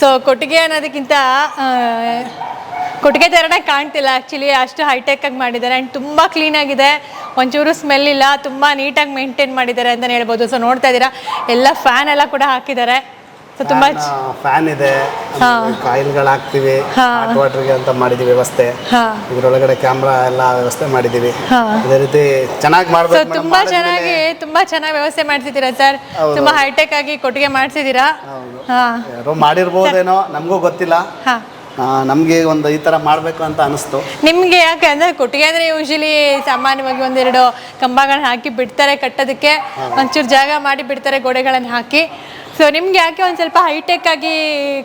So ಕೊಟ್ಟಿಗೆ ಅನ್ನೋದಕ್ಕಿಂತ ಕೊಟ್ಟಿಗೆ ಥರನೇ ಕಾಣ್ತಿಲ್ಲ. ಆ್ಯಕ್ಚುಲಿ ಅಷ್ಟು ಹೈಟೆಕ್ ಆಗಿ ಮಾಡಿದ್ದಾರೆ. ಆ್ಯಂಡ್ ತುಂಬ ಕ್ಲೀನಾಗಿದೆ ಒಂಚೂರು ಸ್ಮೆಲ್ ಇಲ್ಲ. ತುಂಬ ನೀಟಾಗಿ ಮೇಂಟೈನ್ ಮಾಡಿದ್ದಾರೆ ಅಂತಲೇ ಹೇಳ್ಬೋದು. ಸೊ ನೋಡ್ತಾ ಇದ್ದೀರಾ? ಎಲ್ಲ ಫ್ಯಾನ್ ಎಲ್ಲ ಕೂಡ ಹಾಕಿದ್ದಾರೆ. ಸೊ ತುಂಬ ಫ್ಯಾನ್ ಇದೆ. ಕಾಯಿಲ್ಗಳು ಹಾಕ್ತಿವಿ. ಹಾಟ್ ವಾಟರ್ಗೆ ಅಂತ ಮಾಡಿದೀವಿ ವ್ಯವಸ್ಥೆ. ಇದ್ರೊಳಗಡೆ ಕ್ಯಾಮ್ರಾ ಎಲ್ಲ ವ್ಯವಸ್ಥೆ ಮಾಡಿದೀವಿ. ಅದೇ ರೀತಿ ಚೆನ್ನಾಗಿ ಮಾಡಬೇಕು ತುಂಬಾ ಚೆನ್ನಾಗಿ ತುಂಬಾ ಚೆನ್ನಾಗಿ ವ್ಯವಸ್ಥೆ ಮಾಡ್ತಿದ್ದೀರಾ ಸರ್. ತುಂಬಾ ಹೈಟೆಕ್ ಆಗಿ ಕೊಟ್ಟಿಗೆ ಮಾಡ್ಸಿದ್ದೀರಾ? ಯಾರೋ ಮಾಡಿರ್ಬೋದೇನೋ ನಮಗೂ ಗೊತ್ತಿಲ್ಲ. ನಮ್ಗೆ ಒಂದು ಈ ತರ ಮಾಡ್ಬೇಕು ಅಂತ ಅನಿಸ್ತು. ನಿಮ್ಗೆ ಯಾಕೆ ಅಂದ್ರೆ ಕೊಟ್ಟಿಗೆ ಅಂದ್ರೆ ಯೂಶಲಿ ಸಾಮಾನ್ಯವಾಗಿ ಒಂದೆರಡು ಕಂಬಗಳನ್ನ ಹಾಕಿ ಬಿಡ್ತಾರೆ ಕಟ್ಟೋದಕ್ಕೆ. ಒಂಚೂರು ಜಾಗ ಮಾಡಿ ಬಿಡ್ತಾರೆ ಗೋಡೆಗಳನ್ನ ಹಾಕಿ. ಸೊ ನಿಮ್ಗೆ ಯಾಕೆ ಒಂದ್ ಸ್ವಲ್ಪ ಹೈಟೆಕ್ ಆಗಿ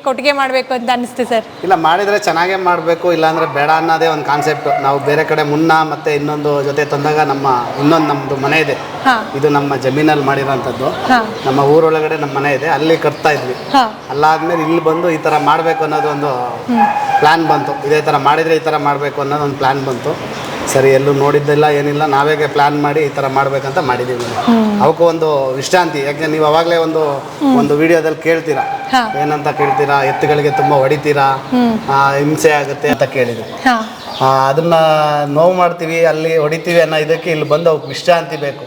ಕೊಟ್ಟಿಗೆ ಮಾಡಬೇಕು ಅಂತ ಅನಿಸ್ತು ಸರ್ ಇಲ್ಲ ಮಾಡಿದ್ರೆ ಚೆನ್ನಾಗೇ ಮಾಡಬೇಕು ಇಲ್ಲಾಂದ್ರೆ ಬೇಡ ಅನ್ನೋದೇ ಒಂದು ಕಾನ್ಸೆಪ್ಟ್ ನಾವು ಬೇರೆ ಕಡೆ ಮುನ್ನ ಮತ್ತೆ ಇನ್ನೊಂದು ಜೊತೆ ತಂದಾಗ ನಮ್ಮ ಇನ್ನೊಂದು ನಮ್ಮದು ಮನೆ ಇದೆ. ಇದು ನಮ್ಮ ಜಮೀನಲ್ಲಿ ಮಾಡಿರೋಂಥದ್ದು. ನಮ್ಮ ಊರೊಳಗಡೆ ನಮ್ಮ ಮನೆ ಇದೆ ಅಲ್ಲಿ ಕಟ್ತಾ ಇದ್ವಿ. ಅಲ್ಲಾದ್ಮೇಲೆ ಇಲ್ಲಿ ಬಂದು ಈ ಥರ ಮಾಡಬೇಕು ಅನ್ನೋದು ಒಂದು ಪ್ಲ್ಯಾನ್ ಬಂತು. ಇದೇ ಥರ ಮಾಡಿದರೆ ಈ ಥರ ಮಾಡಬೇಕು ಅನ್ನೋದು ಒಂದು ಪ್ಲ್ಯಾನ್ ಬಂತು. ಸರಿ ಎಲ್ಲೂ ನೋಡಿದ್ದಿಲ್ಲ ಏನಿಲ್ಲ ನಾವೇ ಪ್ಲಾನ್ ಮಾಡಿ ಈ ಥರ ಮಾಡ್ಬೇಕಂತ ಮಾಡಿದ್ದೀವಿ ಅವಕ್ಕೂ ಒಂದು ವಿಶ್ರಾಂತಿ. ಯಾಕೆ ನೀವು ಅವಾಗಲೇ ಒಂದು ಒಂದು ವಿಡಿಯೋದಲ್ಲಿ ಕೇಳ್ತೀರಾ? ಏನಂತ ಕೇಳ್ತೀರಾ? ಎತ್ತುಗಳಿಗೆ ತುಂಬ ಹೊಡಿತೀರಾ? ಹಿಂಸೆ ಆಗುತ್ತೆ ಅಂತ ಕೇಳಿದ್ರು ಅದನ್ನ ನೋವು ಮಾಡ್ತೀವಿ ಅಲ್ಲಿ ಹೊಡಿತೀವಿ ಅನ್ನೋ ಇದಕ್ಕೆ ಇಲ್ಲಿ ಬಂದು ಅವಕ್ಕೆ ವಿಶ್ರಾಂತಿ ಬೇಕು.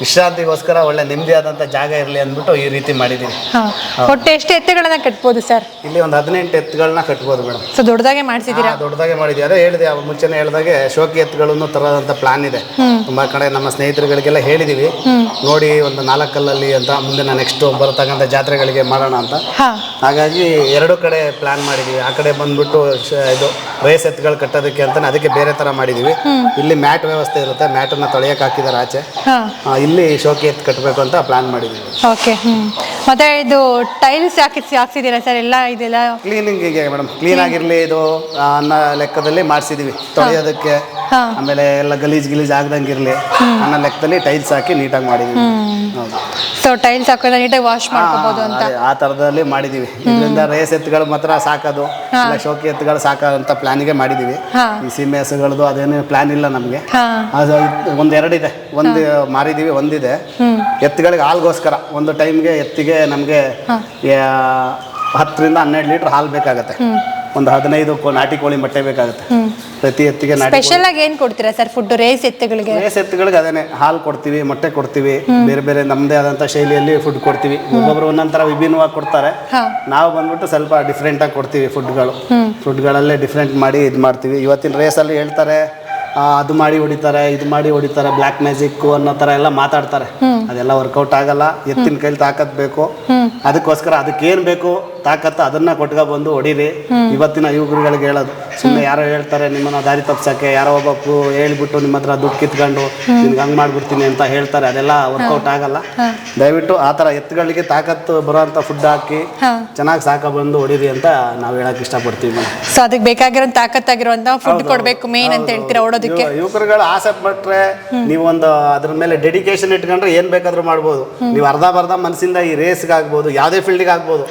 ವಿಶ್ರಾಂತಿಗೋಸ್ಕರ ಒಳ್ಳೆ ನೆಮ್ಮದಿ ಆದಂತಹ ಜಾಗ ಇರಲಿ ಅಂದ್ಬಿಟ್ಟು ಈ ರೀತಿ ಮಾಡಿದೀವಿ. ಹಾ ಒಟ್ಟು ಎಷ್ಟು ಎತ್ತುಗಳನ್ನ ಕಟ್ಬೋದು ಸರ್? ಇಲ್ಲಿ ಒಂದು ಹದಿನೆಂಟು ಎತ್ತುಗಳನ್ನ ಕಟ್ಬೋದು ಮೇಡಮ್. ಸೊ ದೊಡ್ಡದಾಗೆ ಮಾಡಿಸಿದ್ದೀರಾ? ದೊಡ್ಡದಾಗೆ ಮಾಡಿದ್ವಿ. ಅದೇ ಹೇಳಿದೆ ಮುಂಚೆನೆ ಮುಂಚೆನೇ ಹೇಳಿದಾಗೆ ಶೋಕಿ ಎತ್ತುಗಳನ್ನು ತರೋದಂತ ಪ್ಲಾನ್ ಇದೆ. ತುಂಬಾ ಕಡೆ ನಮ್ಮ ಸ್ನೇಹಿತರುಗಳಿಗೆಲ್ಲ ಹೇಳಿದೀವಿ. ನೋಡಿ ಒಂದು ನಾಲ್ಕಲ್ಲಲ್ಲಿ ಅಂತ ಮುಂದಿನ ನೆಕ್ಸ್ಟ್ ಬರತಕ್ಕಂಥ ಜಾತ್ರೆಗಳಿಗೆ ಮಾಡೋಣ ಅಂತ. ಹಾ. ಹಾಗಾಗಿ ಎರಡು ಕಡೆ ಪ್ಲಾನ್ ಮಾಡಿದೀವಿ. ಆ ಕಡೆ ಬಂದ್ಬಿಟ್ಟು ಶ- ಇದು ರೇಸ್ ಎತ್ತುಗಳು ಕಟ್ಟೋದಕ್ಕೆ ಅಂತ ಅದಕ್ಕೆ ಬೇರೆ ತರ ಮಾಡಿದೀವಿ. ಇಲ್ಲಿ ಮ್ಯಾಟ್ ವ್ಯವಸ್ಥೆ ಇರುತ್ತೆ. ಮ್ಯಾಟನ್ನ ತೊಳೆಯಕ್ಕೆ ಹಾಕಿದ್ದಾರೆ ಆಚೆ. ಹಾ. ಆ, ಇಲ್ಲಿ ಶೋಕಿ ಎತ್ತು ಕಟ್ಟಬೇಕು ಅಂತ ಪ್ಲಾನ್ ಮಾಡಿದೀವಿ. Okay hmm. ಮತ್ತೆ ಇದು ಟೈಲ್ಸ್ ಹಾಕಿಸಿ ಹಾಕ್ಸಿದ್ದೀರಾ ಸರ್ ಎಲ್ಲ ಇದೆಲ್ಲ ಕ್ಲೀನಿಂಗಿಗೆ ಮೇಡಮ್ ಕ್ಲೀನ್ ಆಗಿರ್ಲಿ ಇದು ಅನ್ನ ಅನ್ನೋ ಲೆಕ್ಕದಲ್ಲಿ ಮಾಡಿಸಿದೀವಿ. ತೊಳೆಯೋದಕ್ಕೆ ಹಾ. ಆಮೇಲೆ ಎಲ್ಲ ಗಲೀಜ್ ಗಲೀಜ್ ಆಗ್ದಂಗಿರ್ಲಿ ಇರಲಿ. ಅನ್ನೋ ಲೆಕ್ಕದಲ್ಲಿ ಟೈಲ್ಸ್ ಹಾಕಿ ನೀಟಾಗಿ ಮಾಡಿದೀವಿ. ಹೌದು. ಸೊ ಟೈಲ್ಸ್ ಹಾಕೋದ್ರೆ ನೀಟಾಗಿ ವಾಶ್ ಮಾಡ್ಕೋಬಹುದು ಅಂತ. ಅದೇ, ಆ ತರದಲ್ಲಿ ಮಾಡಿದೀವಿ. ಇದರಿಂದ ರೇಸ್ ಎತ್ತುಗಳು ಮಾತ್ರ ಸಾಕೋದು. ಇಲ್ಲ ಶೋಕಿ ಎತ್ತುಗಳು ಸಾಕೋಂಥ ಪ್ಲಾನಿಗೆ ಮಾಡಿದೀವಿ. ಹಾ. ಈ ಸೀಮೆ ಹಸುಗಳದ್ದು ಅದೇನು ಪ್ಲಾನ್ ಇಲ್ಲ ನಮಗೆ. ಹಾ. ಅದು ಒಂದೆರಡಿದೆ ಒಂದು ಮಾರಿದೀವಿ. ಒಂದಿದೆ. ಎತ್ತುಗಳಿಗೆ ಹಾಲ್ಗೋಸ್ಕರ ಒಂದು ಟೈಮ್ಗೆ ಎತ್ತಿಗೆ ನಮಗೆ ಹತ್ತರಿಂದ ಹನ್ನೆರಡು ಲೀಟರ್ ಹಾಲು ಬೇಕಾಗುತ್ತೆ. ಒಂದು ಹದಿನೈದು ನಾಟಿ ಕೋಳಿ ಮೊಟ್ಟೆ ಬೇಕಾಗುತ್ತೆ. ಪ್ರತಿ ಎತ್ತಿಗೆ ನಾಟಿ ಸ್ಪೆಷಲ್ ಆಗಿ ಏನು ಕೊಡ್ತೀರಾ ಸರ್ ಫುಡ್ ರೇಸ್ ಎತ್ತುಗಳಿಗೆ? ರೇಸ್ ಎತ್ತುಗಳಿಗೆ ಅದೇನೆ ಹಾಲು ಕೊಡ್ತೀವಿ ಮೊಟ್ಟೆ ಕೊಡ್ತೀವಿ ಬೇರೆ ಬೇರೆ ನಮ್ಮದೇ ಆದಂಥ ಶೈಲಿಯಲ್ಲಿ ಫುಡ್ ಕೊಡ್ತೀವಿ. ಒಬ್ಬೊಬ್ರು ಒಂದೊಂಥರ ವಿಭಿನ್ನವಾಗಿ ಕೊಡ್ತಾರೆ. ನಾವು ಬಂದ್ಬಿಟ್ಟು ಸ್ವಲ್ಪ ಡಿಫ್ರೆಂಟಾಗಿ ಕೊಡ್ತೀವಿ ಫುಡ್ಗಳು ಫುಡ್ಗಳಲ್ಲೇ ಡಿಫ್ರೆಂಟ್ ಮಾಡಿ ಇದು ಮಾಡ್ತೀವಿ. ಇವತ್ತಿನ ರೇಸಲ್ಲಿ ಹೇಳ್ತಾರೆ ಅದು ಮಾಡಿ ಹೊಡಿತಾರೆ ಇದು ಮಾಡಿ ಹೊಡಿತಾರೆ ಬ್ಲ್ಯಾಕ್ ಮ್ಯಾಜಿಕ್ ಅನ್ನೋ ತರ ಎಲ್ಲ ಮಾತಾಡ್ತಾರೆ. ಅದೆಲ್ಲ ವರ್ಕೌಟ್ ಆಗಲ್ಲ ಎತ್ತಿನ ಕೈಲಿ ತಾಕತ್ ಬೇಕು. ಅದಕ್ಕೋಸ್ಕರ ಅದಕ್ಕೇನು ಬೇಕು? ತಾಕತ್ತು ಅದನ್ನ ಕೊಟ್ಕೊ ಬಂದು ಹೊಡೀರಿ. ಇವತ್ತಿನ ಯುವಕರುಗಳಿಗೆ ಹೇಳೋದು. ಸುಮ್ಮನೆ ಯಾರೋ ಹೇಳ್ತಾರೆ ನಿಮ್ಮನ್ನ ದಾರಿ ತಪ್ಸಕ್ಕೆ ಯಾರೋ ಒಬ್ಬ ಹೇಳ್ಬಿಟ್ಟು ನಿಮ್ಮ ಹತ್ರ ದುಡ್ಡು ಕಿತ್ಕೊಂಡು ನಿನ್ಗೆ ಹಂಗೆ ಮಾಡ್ಬಿಡ್ತೀನಿ ಅಂತ ಹೇಳ್ತಾರೆ. ಅದೆಲ್ಲ ವರ್ಕೌಟ್ ಆಗಲ್ಲ. ದಯವಿಟ್ಟು ಆ ಥರ ಎತ್ತುಗಳಿಗೆ ತಾಕತ್ತು ಬರೋಂಥ ಫುಡ್ ಹಾಕಿ ಚೆನ್ನಾಗಿ ಸಾಕ ಬಂದು ಹೊಡೀರಿ ಅಂತ ನಾವು ಹೇಳಕ್ ಇಷ್ಟಪಡ್ತೀವಿ ಸೊ ಅದಕ್ಕೆ ಬೇಕಾಗಿರೋ ತಾಕತ್ತಾಗಿರುವಂತ ಫುಡ್ ಕೊಡ್ಬೇಕು ಮೇನ್ ಅಂತ ಹೇಳ್ತೀರಾ ಓಡೋದಕ್ಕೆ? ಯುವಕರುಗಳು ಆಸೆ ಪಟ್ರೆ ನೀವೊಂದು ಒಂದು ಅದ್ರ ಮೇಲೆ ಡೆಡಿಕೇಶನ್ ಇಟ್ಕೊಂಡ್ರೆ ಏನ್ ಬೇಕಾದ್ರೂ ಮಾಡ್ಬೋದು. ನೀವು ಅರ್ಧ ಬರ್ಧ ಮನಸ್ಸಿಂದ ಈ ರೇಸ್ಗೆ ಆಗ್ಬೋದು ಯಾವುದೇ ಫೀಲ್ಡ್ಗೆ ಆಗ್ಬೋದು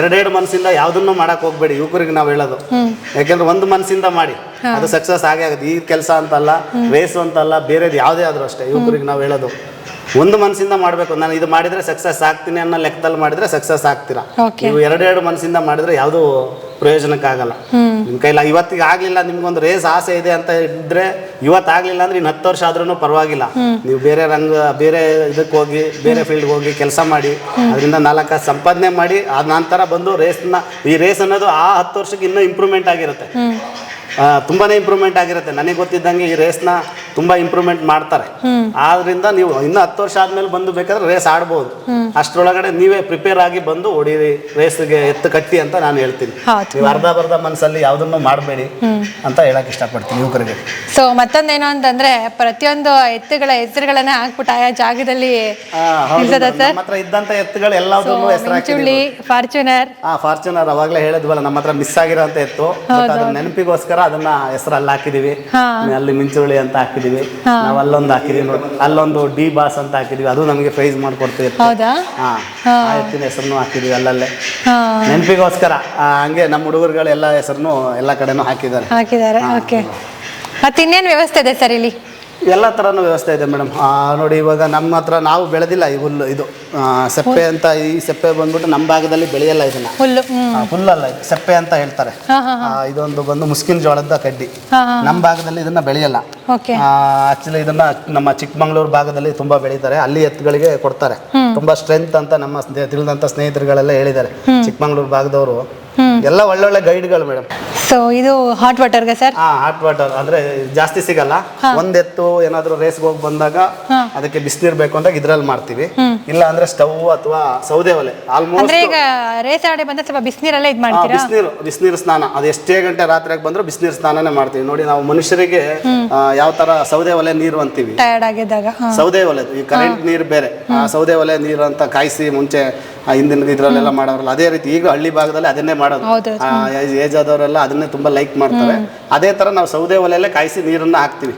ಎರಡೆರಡು ಮನಸ್ಸಿಂದ ಯಾವ್ದನ್ನು ಮಾಡಕ್ ಹೋಗ್ಬೇಡಿ ಯುವಕರಿಗೆ ನಾವು ಹೇಳೋದು. ಯಾಕಂದ್ರೆ ಒಂದು ಮನಸ್ಸಿಂದ ಮಾಡಿ ಅದು ಸಕ್ಸಸ್ ಆಗೇ ಆಗುತ್ತೆ. ಈ ಕೆಲಸ ಅಂತಲ್ಲ ರೇಸ್ ಅಂತಲ್ಲ ಬೇರೆದು ಯಾವ್ದೇ ಆದ್ರೂ ಅಷ್ಟೇ ಯುವಕರಿಗೆ ನಾವು ಹೇಳೋದು. ಒಂದು ಮನಸ್ಸಿಂದ ಮಾಡಬೇಕು. ನಾನು ಇದು ಮಾಡಿದ್ರೆ ಸಕ್ಸಸ್ ಆಗ್ತೀನಿ ಅನ್ನೋ ಲೆಕ್ಕದಲ್ಲಿ ಮಾಡಿದ್ರೆ ಸಕ್ಸಸ್ ಆಗ್ತೀರಾ? ನೀವು ಎರಡೆರಡು ಮನಸ್ಸಿಂದ ಮಾಡಿದ್ರೆ ಯಾವುದು ಪ್ರಯೋಜನಕ್ಕಾಗಲ್ಲ. ನಿಮ್ಮ ಕೈಲ ಇವತ್ತಿಗೆ ಆಗಲಿಲ್ಲ ನಿಮ್ಗೊಂದು ರೇಸ್ ಆಸೆ ಇದೆ ಅಂತ ಇದ್ರೆ ಇವತ್ತು ಆಗ್ಲಿಲ್ಲ ಅಂದ್ರೆ ಇನ್ನು ಹತ್ತು ವರ್ಷ ಆದ್ರೂ ಪರವಾಗಿಲ್ಲ. ನೀವು ಬೇರೆ ರಂಗ ಬೇರೆ ಇದಕ್ಕೆ ಹೋಗಿ ಬೇರೆ ಫೀಲ್ಡ್ಗೆ ಹೋಗಿ ಕೆಲಸ ಮಾಡಿ ಅದರಿಂದ ನಾಲ್ಕು ಸಂಪಾದನೆ ಮಾಡಿ ಆ ನಂತರ ಬಂದು ರೇಸ್ನ ಈ ರೇಸ್ ಅನ್ನೋದು ಆ ಹತ್ತು ವರ್ಷಕ್ಕೆ ಇನ್ನೂ ಇಂಪ್ರೂವ್ಮೆಂಟ್ ಆಗಿರುತ್ತೆ. ತುಂಬಾ ತುಂಬಾನೇ ಇಂಪ್ರೂವ್ಮೆಂಟ್ ಆಗಿರುತ್ತೆ. ನನಗೆ ಗೊತ್ತಿದ್ದಂಗೆ ಈ ರೇಸ್ನ ತುಂಬಾ ಇಂಪ್ರೂವ್ಮೆಂಟ್ ಮಾಡ್ತಾರೆ. ಆದ್ರಿಂದ ನೀವು ಇನ್ನು ಹತ್ತು ವರ್ಷ ಆದ್ಮೇಲೆ ಬಂದು ಬೇಕಾದ್ರೆ ರೇಸ್ ಆಡಬಹುದು ಅಷ್ಟರೊಳಗಡೆ ನೀವೇ ಪ್ರಿಪೇರ್ ಆಗಿ ಬಂದು ಹೊಡೀರಿ ರೇಸ್ಗೆ ಎತ್ತು ಕಟ್ಟಿ ಅಂತ ನಾನು ಹೇಳ್ತೀನಿ. ನೀವು ಅರ್ಧ ಬರ್ಧ ಮನಸ್ಸಲ್ಲಿ ಯಾವ್ದನ್ನು ಮಾಡಬೇಡಿ ಅಂತ ಹೇಳಕ್ ಇಷ್ಟಪಡ್ತೀನಿ ಯುವಕರಿಗೆ. ಸೊ ಮತ್ತೊಂದೇನು ಅಂತಂದ್ರೆ ಪ್ರತಿಯೊಂದು ಎತ್ತುಗಳ ಹೆಸರುಗಳನ್ನ ಹಾಕ್ಬಿಟ್ಟು ಆಯಾ ಜಾಗದಲ್ಲಿ ಇದ್ದಂತ ಎತ್ತುಗಳು ಎಲ್ಲದನ್ನು ಹೆಸರು ಫಾರ್ಚುನರ್. ಆ ಫಾರ್ಚುನರ್ ಅವಾಗಲೇ ಹೇಳಿದ್ವಲ್ಲ ನಮ್ಮ ಹತ್ರ ಮಿಸ್ ಆಗಿರೋ ಎತ್ತು. ನೆನಪಿಗೋಸ್ಕರ ಅದನ್ನ ಹೆಸರಲ್ಲಿ ಹಾಕಿದೀವಿ. ಅಲ್ಲಿ ಮಿಂಚುಳ್ಳಿ ಅಂತ ಹಾಕಿದೀವಿ. ನಾವು ಅಲ್ಲೊಂದು ಹಾಕಿದೀವಿ ನೋಡಿ ಅಲ್ಲೊಂದು ಡಿ ಬಾಸ್ ಅಂತ ಹಾಕಿದೀವಿ. ಅದು ನಮಗೆ ಪ್ರೈಸ್ ಮಾಡ್ಕೊಡ್ತೀವಿ. ಹೌದಾ? ಎತ್ತಿನ ಹೆಸರನ್ನು ಹಾಕಿದೀವಿ ಅಲ್ಲಲ್ಲೇ. ನೆನಪಿಗೋಸ್ಕರ ಹಂಗೆ ನಮ್ಮ ಹುಡುಗರುಗಳೆಲ್ಲ ಹೆಸರನ್ನು ಎಲ್ಲ ಕಡೆನೂ ಹಾಕಿದ್ದಾರೆ. ಹಾಕಿದ್ದಾರೆ ಓಕೆ. ಮತ್ತೆ ಇನ್ನೇನು ವ್ಯವಸ್ಥೆ ಇದೆ ಸರ್ ಇಲ್ಲಿ? ಎಲ್ಲ ಥರನೂ ವ್ಯವಸ್ಥೆ ಇದೆ ಮೇಡಮ್. ನೋಡಿ ಇವಾಗ ನಮ್ಮ ಹತ್ರ ನಾವು ಬೆಳೆದಿಲ್ಲ ಈ ಹುಲ್ಲು ಇದು ಆ, ಸೆಪ್ಪೆ ಅಂತ ಈ ಸೆಪ್ಪೆ ಬಂದ್ಬಿಟ್ಟು ನಮ್ಮ ಭಾಗದಲ್ಲಿ ಬೆಳೆಯಲ್ಲ ಇದನ್ನ. ಹುಲ್ಲು ಹ್ಮ್. ಆ, ಹುಲ್ಲಲ್ಲ ಇದು ಸೆಪ್ಪೆ ಅಂತ ಹೇಳ್ತಾರೆ. ಹಾ ಹಾ ಆ, ಇದೊಂದು ಬಂದು ಮುಸ್ಕಿನ ಜೋಳದ ಕಡ್ಡಿ. ಹಾ ಹಾ ನಮ್ಮ ಭಾಗದಲ್ಲಿ ಇದನ್ನ ಬೆಳೆಯಲ್ಲ. ಓಕೆ. ಆಕ್ಚುಲಿ ಇದನ್ನ ನಮ್ಮ ಚಿಕ್ಕಮಂಗ್ಳೂರು ಭಾಗದಲ್ಲಿ ತುಂಬಾ ಬೆಳೀತಾರೆ. ಅಲ್ಲಿ ಎತ್ತುಗಳಿಗೆ ಕೊಡ್ತಾರೆ. ತುಂಬಾ ಸ್ಟ್ರೆಂತ್ ಅಂತ ನಮ್ಮ ಸ್ನೇ- ತಿಳಿದಂತ ಸ್ನೇಹಿತರುಗಳೆಲ್ಲ ಹೇಳಿದ್ದಾರೆ. ಚಿಕ್ಕಮಂಗ್ಳೂರು ಭಾಗದವರು. ಎಲ್ಲ ಒಳ್ಳೊಳ್ಳೆ ಗೈಡ್ಗಳು ಮೇಡಮ್. ಸೊ ಇದು ಹಾಟ್ ವಾಟರ್ಗೆ ಸರ್ ಹಾ ಹಾಟ್ ವಾಟರ್ ಅಂದ್ರೆ ಜಾಸ್ತಿ ಸಿಗಲ್ಲ. ಒಂದ್ ಎತ್ತು ಏನಾದ್ರು ರೇಸ್ಗೆ ಹೋಗಿ ಬಂದಾಗ ಅದಕ್ಕೆ ಬಿಸಿನೀರ್ ಬೇಕು ಅಂದಾಗ ಇದ್ರಲ್ಲಿ ಮಾಡ್ತೀವಿ. ಇಲ್ಲ ಅಂದ್ರೆ ಸ್ಟವ್ ಅಥವಾ ಸೌದೆ ಒಲೆ. ಆಲ್ಮೋಸ್ಟ್ ಅಂದ್ರೆ ಈಗ ರೇಸ್ ಆಡಿ ಬಂದ್ರೆ ಸ್ವಲ್ಪ ಬಿಸಿನೀರಲ್ಲೇ ಇದು ಮಾಡ್ತೀರಾ? ಬಿಸಿನೀರು ಬಿಸಿನೀರು ಸ್ನಾನ. ಅದು ಎಷ್ಟೇ ಗಂಟೆ ರಾತ್ರಿ ಬಂದ್ರು ಬಿಸಿನೀರು ಸ್ನಾನನೇ ಮಾಡ್ತೀವಿ. ನೋಡಿ ನಾವು ಮನುಷ್ಯರಿಗೆ ಯಾವ ತರ ಸೌದೆ ಒಲೆ ನೀರು ಅಂತೀವಿ. ಟಯರ್ಡ್ ಆಗಿದ್ದಾಗ ಹಾ. ಸೌದೆ ಒಲೆ ಈ ಕರೆಂಟ್ ನೀರು ಬೇರೆ. ಆ ಸೌದೆ ಒಲೆ ನೀರು ಅಂತ ಕಾಯಿಸಿ ಮುಂಚೆ ಆ ಹಿಂದಿನ ಇದ್ರಲ್ಲೆಲ್ಲ ಮಾಡೋರಲ್ಲ ಅದೇ ರೀತಿ ಈಗ ಹಳ್ಳಿ ಭಾಗದಲ್ಲಿ ಅದನ್ನೇ ಮಾಡೋದು. ಹೌದು. ಏಜ್ ಆದವರೆಲ್ಲ ಅದನ್ನೇ ತುಂಬಾ ಲೈಕ್ ಮಾಡ್ತಾರೆ. ಅದೇ ತರ ನಾವು ಸೌದೆ ಒಲೆಯಲ್ಲೇ ಕಾಯಿಸಿ ನೀರನ್ನ ಹಾಕ್ತಿವಿ.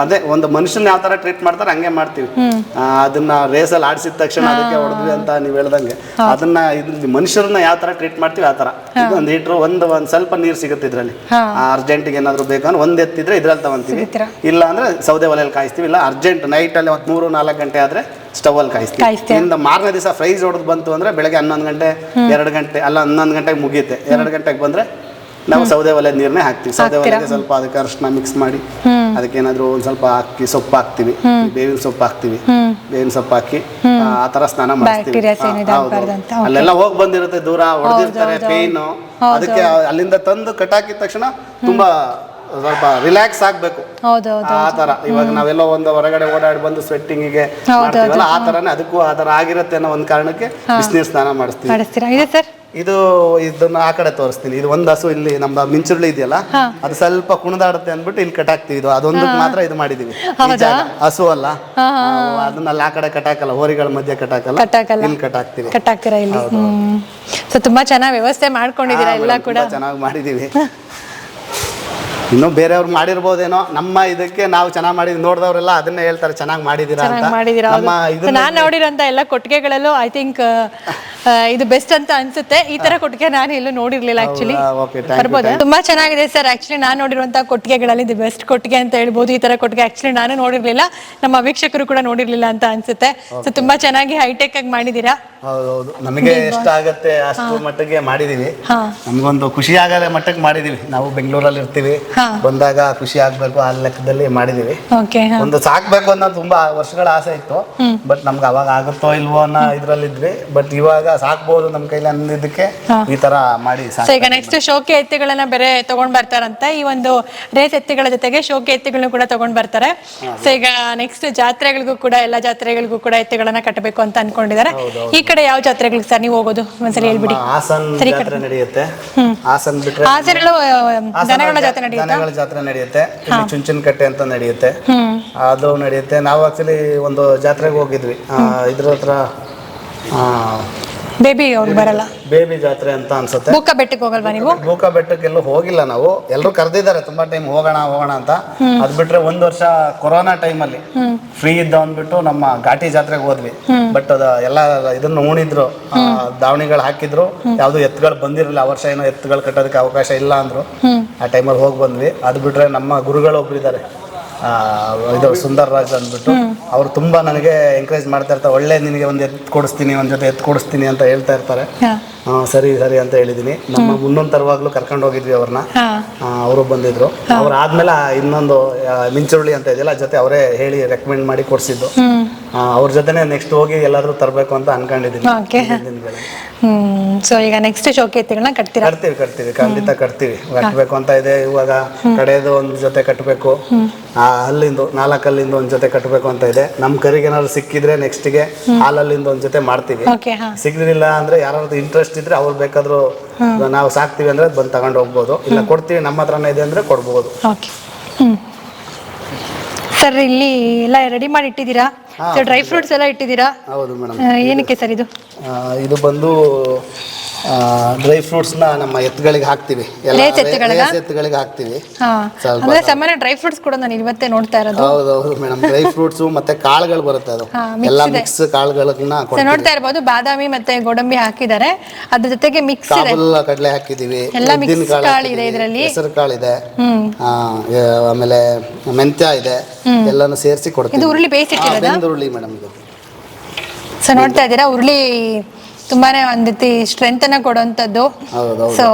ಅದೇ ಒಂದು ಮನುಷ್ಯನ ಯಾವ ತರ ಟ್ರೀಟ್ ಮಾಡ್ತಾರೆ ಹಂಗೆ ಮಾಡ್ತೀವಿ. ಆ, ಅದನ್ನ ರೇಸಲ್ಲಿ ಆಡಿಸಿದ ತಕ್ಷಣ ಅದಕ್ಕೆ ಹೊಡೆದ್ವಿ ಅಂತ ನೀವು ಹೇಳ್ದಂಗೆ. ಅದನ್ನ ಇದ್ರಲ್ಲಿ ಮನುಷ್ಯರನ್ನ ಯಾವ ತರ ಟ್ರೀಟ್ ಮಾಡ್ತೀವಿ ಆ ತರ. ಒಂದ್ ಲೀಟ್ರ್ ಒಂದು ಒಂದ್ ಸ್ವಲ್ಪ ನೀರು ಸಿಗುತ್ತೆ ಇದ್ರಲ್ಲಿ. ಅರ್ಜೆಂಟ್ಗೆ ಏನಾದ್ರು ಬೇಕಂದ್ರೆ ಒಂದ್ ಎತ್ತಿದ್ರೆ ಇದ್ರಲ್ಲಿ ತಗೊಂತೀವಿ? ಇಲ್ಲ ಅಂದ್ರೆ ಸೌದೆ ಒಲೆಯಲ್ಲಿ ಕಾಯಿಸ್ತೀವಿ. ಇಲ್ಲ ಅರ್ಜೆಂಟ್ ನೈಟ್ ಅಲ್ಲಿ ಒಂದು ಮೂರು ನಾಲ್ಕು ಗಂಟೆ ಆದ್ರೆ ಸ್ಟವ್ ಅಲ್ಲಿ ಕಾಯಿಸ್ತೀವಿ? ಇಂದ ಮಾರನೇ ದಿವಸ ಫ್ರೈಸ್ ಹೊಡೆದು ಬಂತು ಅಂದ್ರೆ ಬೆಳಗ್ಗೆ ಹನ್ನೊಂದು ಗಂಟೆ ಎರಡು ಗಂಟೆ ಅಲ್ಲ ಹನ್ನೊಂದು ಗಂಟೆಗೆ ಮುಗಿಯುತ್ತೆ. ಎರಡು ಗಂಟೆಗೆ ಬಂದ್ರೆ ನಾವು ಸೌದೆ ಒಲೆ ನೀರನ್ನೇ ಹಾಕ್ತೀವಿ. ಸೌದೆ ಒಲೆ ಸ್ವಲ್ಪ ಅದಕ್ಕೆ ಅರಿಶಿನ ಮಿಕ್ಸ್ ಮಾಡಿ ಅದಕ್ಕೆ ಏನಾದ್ರು ಒಂದ್ ಸ್ವಲ್ಪ ಹಾಕಿ ಸೊಪ್ಪು ಹಾಕ್ತಿವಿ. ಬೇವಿನ ಸೊಪ್ಪು ಹಾಕ್ತಿವಿ. ಬೇವಿನ ಸೊಪ್ಪು ಹಾಕಿ ಆ, ತರ ಸ್ನಾನ ಮಾಡ್ತೀವಿ. ಅಲ್ಲೆಲ್ಲ ಹೋಗಿ ಬಂದಿರುತ್ತೆ ದೂರ ಹೊಡೆದಿರ್ತಾರೆ ಪೇನ್ ಅದಕ್ಕೆ ಅಲ್ಲಿಂದ ತಂದು ಕಟ್ಟಾಕಿದ ತಕ್ಷಣ ತುಂಬಾ ಸ್ವಲ್ಪ ರಿಲ್ಯಾಕ್ಸ್ ಆಗ್ಬೇಕು. ಹೌದು ಆ ತರ ಇವಾಗ ನಾವೆಲ್ಲ ಒಂದು ಹೊರಗಡೆ ಓಡಾಡಿ ಬಂದು ಸ್ವೆಟ್ಟಿಂಗಿಗೆ ಮಾಡ್ತೀವಲ್ಲ ಆ ತರನೇ ಅದಕ್ಕೂ ಆ ತರ ಆಗಿರುತ್ತೆ ಅನ್ನೋ ಒಂದು ಕಾರಣಕ್ಕೆ ಬಿಸ್ನೆಸ್ ಸ್ನಾನ ಮಾಡಿಸ್ತೀವಿ. ಮಾಡಿಸ್ತೀರಾ? ಇದೆ ಸರ್? ಇದು ಇದನ್ನ ಆ ಕಡೆ ತೋರಿಸ್ತೀನಿ. ಇದು ಒಂದು ಹಸು ಇಲ್ಲಿ ನಮ್ಮ ಮಿಂಚುಳ್ಳಿ ಇದೆಯಲ್ಲ ಅದು ಸ್ವಲ್ಪ ಕುಣದಾಡುತ್ತೆ ಅಂದ್ಬಿಟ್ಟು ಇಲ್ಲಿ ಕಟಾಕ್ತಿವಿ ಇದು ಅದೊಂದಕ್ಕೆ ಮಾತ್ರ ಇದು ಮಾಡಿದೀವಿ. ಈ ಜಾಗ. ಹಸು ಅಲ್ಲ. ಅದನ್ನ ಅಲ್ಲಿ ಆ ಕಡೆ ಕಟ್ ಹಾಕಲ್ಲ ಹೋರಿಗಳ ಮಧ್ಯೆ ಕಟ್ ಹಾಕಲ್ಲ ಇಲ್ಲಿ ಕಟ್ ಹಾಕ್ತೀವಿ. ಇಲ್ಲಿ? ಹ್ಮ್. ಸೊ ತುಂಬಾ ಚೆನ್ನಾಗಿ ವ್ಯವಸ್ಥೆ ಮಾಡ್ಕೊಂಡಿದ್ದೀರಾ ಎಲ್ಲ ಕೂಡ? ಚೆನ್ನಾಗಿ ಮಾಡಿದೀವಿ. ಇನ್ನು ಬೇರೆಯವ್ರು ಮಾಡಿರ್ಬೋದೇನೋ ನಮ್ಮ ಇದಕ್ಕೆ ನಾವು ಚೆನ್ನಾಗಿ ಮಾಡಿದ್ ನೋಡಿದವರೆಲ್ಲ ಅದನ್ನೇ ಹೇಳ್ತಾರೆ ಚೆನ್ನಾಗಿ ಮಾಡಿದೀರಾ ಅಂತ. ನಮ್ಮ ಇದು ನಾನು ನೋಡಿರೋಂಥ ಎಲ್ಲ ಕೊಟ್ಟಿಗೆಗಳಲ್ಲೂ ಐ ಥಿಂಕ್ ಇದು ಬೆಸ್ಟ್ ಅಂತ ಅನ್ಸುತ್ತೆ. ಈ ತರ ಕೊಟ್ಟಿಗೆ ನಾನು ಎಲ್ಲೂ ನೋಡಿರ್ಲಿಲ್ಲ ಆಕ್ಚುಲಿ ಓಕೆ ಬರ್ಬೋದಾ? ತುಂಬಾ ಚೆನ್ನಾಗಿದೆ ಸರ್. ಆಕ್ಚುಲಿ ನಾನು ನೋಡಿರುವಂತಹ ಕೊಟ್ಟಿಗೆಗಳಲ್ಲಿ ಇದು ಬೆಸ್ಟ್ ಕೊಟ್ಟಿಗೆ ಅಂತ ಹೇಳ್ಬೋದು. ಈ ತರ ಕೊಟ್ಟಿಗೆ ಆಕ್ಚುಲಿ ನಾನು ನೋಡಿರ್ಲಿಲ್ಲ. ನಮ್ಮ ವೀಕ್ಷಕರು ಕೂಡ ನೋಡಿರ್ಲಿಲ್ಲ ಅಂತ ಅನ್ಸುತ್ತೆ. ಸೊ ತುಂಬಾ ಚೆನ್ನಾಗಿ ಹೈಟೆಕ್ ಆಗಿ ಮಾಡಿದೀರಾ ಹೌದೌದು. ನಮಗೆ ಆಗುತ್ತೆ ಅಷ್ಟು ಮಟ್ಟಿಗೆ ಮಾಡಿದೀವಿ ನಮ್ಗೊಂದು ಖುಷಿ ಆಗದ ಮಟ್ಟಕ್ಕೆ ಮಾಡಿದೀವಿ ನಾವು ಬೆಂಗಳೂರಲ್ಲಿ ಇರ್ತೀವಿ. ಬಂದಾಗ ಖುಷಿ ಆಗ್ಬೇಕು ಆ ಲೆಕ್ಕದಲ್ಲಿ ಮಾಡಿದೀವಿ ಒಂದು ಸಾಕ್ಬೇಕು ಅನ್ನೋ ತುಂಬಾ ವರ್ಷಗಳ ಆಸೆ ಇತ್ತು. ಬಟ್ ನಮ್ಗೆ ಅವಾಗ ಆಗುತ್ತೋ ಇಲ್ವೋ ಅನ್ನೋ ಇದ್ರಲ್ಲಿದ್ವಿ. ಬಟ್ ಇವಾಗ ಸಾಕ್ಬೋದು ನಮ್ಮ ಕೈಲಿ ಅಂದಿದ್ದಕ್ಕೆ ಈ ತರ ಮಾಡಿ ಸೊ ಈಗ ನೆಕ್ಸ್ಟ್ ಶೋಕಿ ಎತ್ತಿಗಳನ್ನ ಬೇರೆ ತಗೊಂಡ್ ಬರ್ತಾರಂತೆ. ಈ ಒಂದು ರೇಸ್ ಎತ್ತಿಗಳ ಜೊತೆಗೆ ಶೋಕಿ ಎತ್ತಿಗಳನ್ನ ಕೂಡ ತಗೊಂಡ್ ಬರ್ತಾರೆ. ಸೊ ಈಗ ನೆಕ್ಸ್ಟ್ ಜಾತ್ರೆಗಳಿಗೂ ಕೂಡ ಎಲ್ಲಾ ಜಾತ್ರೆಗಳಿಗೂ ಕೂಡ ಎತ್ತಿಗಳನ್ನ ಕಟ್ಟಬೇಕು ಅಂತ ಅನ್ಕೊಂಡಿದ್ದಾರೆ. ಈ ಕಡೆ ಯಾವ ಜಾತ್ರೆಗಳಿಗೆ ಸರ್ ನೀವು ಹೋಗೋದು? ಒಂದ್ಸಲ ಹೇಳ್ಬಿಡಿ. ಹಾಸನ್ ಜಾತ್ರೆ ನಡೆಯುತ್ತೆ. ಹಾಸನ್ ಬಿಟ್ರೆ ದನಗಳ ಜಾತ್ರೆ ನಡೆಯುತ್ತೆ? ದನಗಳ ಜಾತ್ರೆ ನಡೆಯುತ್ತೆ. ಚುಂಚನಕಟ್ಟೆ ಅಂತ ನಡೆಯುತ್ತೆ. ಅದು ನಡೆಯುತ್ತೆ. ನಾವು ಆಕ್ಚುಲಿ ಒಂದು ಜಾತ್ರೆಗೆ ಹೋಗಿದ್ವಿ. ಇದ್ರ ಹತ್ರ ಬೇಬಿ ಅವ್ರು ಬರಲ್ಲ. ಬೇಬಿ ಜಾತ್ರೆ ಅಂತ ಅನ್ಸುತ್ತೆ. ಬೂಕ ಬೆಟ್ಟಕ್ಕೆ ಹೋಗಲ್ವಾ ನೀವು? ಬೂಕ ಬೆಟ್ಟಕ್ಕೆಲ್ಲೂ ಹೋಗಿಲ್ಲ ನಾವು. ಎಲ್ಲರೂ ಕರೆದಿದ್ದಾರೆ ತುಂಬಾ ಟೈಮ್ ಹೋಗೋಣ ಹೋಗೋಣ ಅಂತ. ಅದ್ ಬಿಟ್ರೆ ಒಂದ್ ವರ್ಷ ಕೊರೋನಾ ಅಲ್ಲಿ. ಫ್ರೀ ಇದ್ದ ಅಂದ್ಬಿಟ್ಟು ನಮ್ಮ ಘಾಟಿ ಜಾತ್ರೆಗೆ ಹೋದ್ವಿ. ಬಟ್ ಅದ ಎಲ್ಲ ಇದನ್ನ ಉಣಿದ್ರು. ದಾವಣಿಗಳು ಹಾಕಿದ್ರು. ಯಾವ್ದು ಎತ್ತುಗಳು ಬಂದಿರಲಿಲ್ಲ. ಆ ವರ್ಷ ಏನೋ ಎತ್ತುಗಳು ಕಟ್ಟೋದಕ್ಕೆ ಅವಕಾಶ ಇಲ್ಲ ಅಂದ್ರು. ಆ ಟೈಮಲ್ಲಿ ಹೋಗಿ ಬಂದ್ವಿ. ಅದ್ ಬಿಟ್ರೆ ನಮ್ಮ ಗುರುಗಳು ಒಬ್ರು ಇದ್ದಾರೆ ಇದು ಸುಂದರ್ ರಾಜ್ ಅಂದ್ಬಿಟ್ಟು ಅವ್ರು ತುಂಬಾ ನನಗೆ ಎಂಕರೇಜ್ ಮಾಡ್ತಾ ಇರ್ತಾರೆ. ಒಳ್ಳೆ ನಿನಗೆ ಒಂದು ಎತ್ತು ಕೊಡಿಸ್ತೀನಿ ಒಂದ್ ಜೊತೆ ಎತ್ತು ಕೊಡಿಸ್ತೀನಿ ಅಂತ ಹೇಳ್ತಾ ಇರ್ತಾರೆ. ಸರಿ ಸರಿ ಅಂತ ಹೇಳಿದೀನಿ. ನಮ್ಮ ಮುನ್ನೊಂದು ತರವಾಗ್ಲೂ ಕರ್ಕೊಂಡು ಹೋಗಿದ್ವಿ ಅವ್ರನ್ನ ಅವರು ಬಂದಿದ್ರು. ಅವ್ರಾದ್ಮೇಲೆ ಇನ್ನೊಂದು ಮಿಂಚುರುಳಿ ಅಂತ ಇದೆಯಲ್ಲ ಜೊತೆ ಅವರೇ ಹೇಳಿ ರೆಕಮೆಂಡ್ ಮಾಡಿ ಕೊಡ್ಸಿದ್ದು. ಅವ್ರ ಜೊತೆನೆ ನೆಕ್ಸ್ಟ್ ಹೋಗಿ ಎಲ್ಲಾದ್ರೂ ತರಬೇಕು ಅಂತ ಅನ್ಕೊಂಡಿದ್ದೀನಿ ಓಕೆ ಸೊ ಈಗ ನೆಕ್ಸ್ಟ್ ಶೋಕೇತಿಗಳನ್ನ ಕಟ್ತೀರಾ? ಕಟ್ತೀವಿ ಕಟ್ತೀವಿ. ಖಂಡಿತ ಕಟ್ತೀವಿ. ಕಟ್ಟಬೇಕು ಅಂತ ಇದೆ. ಇವಾಗ ಕಡೆಯದು ಒಂದು ಜೊತೆ ಕಟ್ಟಬೇಕು ಆ ಹಲ್ಲಿಂದು ನಾಲ್ಕು ಹಲ್ಲಿಂದ ಒಂದು ಜೊತೆ ಕಟ್ಟಬೇಕು ಅಂತ ಇದೆ. ನಮ್ಮ ಕರಿಗೆ ಏನಾದ್ರು ಸಿಕ್ಕಿದ್ರೆ ನೆಕ್ಸ್ಟ್ಗೆ ಹಾಲಲ್ಲಿಂದ ಒಂದು ಜೊತೆ ಮಾಡ್ತೀವಿ. ಸಿಗಲಿಲ್ಲ ಅಂದ್ರೆ ಯಾರಾದ್ರು ಇಂಟ್ರೆಸ್ಟ್ ಇದ್ರೆ ಅವ್ರು ಬೇಕಾದ್ರೂ ನಾವು ಸಾಕ್ತಿವಿ ಅಂದ್ರೆ ಬಂದು ತಗೊಂಡ್ ಹೋಗ್ಬೋದು. ಇಲ್ಲ ಕೊಡ್ತೀವಿ ನಮ್ಮ ಹತ್ರನೇ ಇದೆ ಅಂದ್ರೆ ಕೊಡ್ಬೋದು. ಸರ್ ಇಲ್ಲಿ ಎಲ್ಲ ರೆಡಿ ಮಾಡಿ ಇಟ್ಟಿದ್ದೀರಾ? ಸೊ ಡ್ರೈ ಫ್ರೂಟ್ಸ್ ಎಲ್ಲ ಇಟ್ಟಿದ್ದೀರಾ? ಹೌದು ಮೇಡಮ್. ಆ, ಏನಕ್ಕೆ ಸರ್ ಇದು? ಇದು ಬಂದು ಡ್ರೈ ಫ್ರೂಟ್ಸ್ನ ನಮ್ಮ ಎತ್ತುಗಳಿಗೆ ಹಾಕ್ತೀವಿ. ಎಲ್ಲ ರೇಸ್ ಎತ್ತುಗಳಿಗಾ? ರೇಸ್ ಎತ್ತುಗಳಿಗೆ ಹಾಕ್ತಿವಿ. ಹಾ ಸ್ವಲ್ಪ ಅಂದ್ರೆ ಸಾಮಾನ್ಯ ಡ್ರೈ ಫ್ರೂಟ್ಸ್ ಕೂಡ ನಾನು ಇವತ್ತೇ ನೋಡ್ತಾ ಇರೋದು. ಹೌದು ಹೌದು ಮೇಡಮ್. ಡ್ರೈ ಫ್ರೂಟ್ಸ್ ಮತ್ತೆ ಕಾಳುಗಳು ಬರುತ್ತೆ ಅದು. ಹಾ, mix ಎಲ್ಲ ಇದೆ. ಮಿಕ್ಸ್ ಕಾಳುಗಳನ್ನ ಸೊ ನೋಡ್ತಾ ಇರ್ಬೋದು ಬಾದಾಮಿ ಮತ್ತೆ ಗೋಡಂಬಿ ಹಾಕಿದ್ದಾರೆ. ಅದ್ರ ಜೊತೆಗೆ ಮಿಕ್ಸ್ ಇದೆ. ಕಾಬಲ್ ಕಡಲೆ ಹಾಕಿದೀವಿ ಎಲ್ಲ ಮಿಕ್ಸ್ ಉದ್ದಿನ ಕಾಳು ಕಾಳು ಇದೆ ಇದರಲ್ಲಿ. ಹೆಸರು ಕಾಳಿದೆ ಹ್ಮ್. ಆ, ಆಮೇಲೆ ಮೆಂತ್ಯ ಇದೆ. ಎಲ್ಲಾನು ಸೇರಿಸಿ ಕೊಡ್ತೀವಿ. ಇದು ಉರುಳಿ ಬೇಯಿಸಿಟ್ಟಿರೋದಾ? ಬೆಂದುರುಳಿ ಮೇಡಮ್ ಇದು ಸೊ ನೋಡ್ತಾ ಇದ್ದೀರಾ? ಉರುಳಿ ತುಂಬಾನೇ ಒಂದ್ ರೀತಿ ಸ್ಟ್ರೆಂತ್ ಅನ್ನ ಕೊಡುವಂತದ್ದು ಸೊ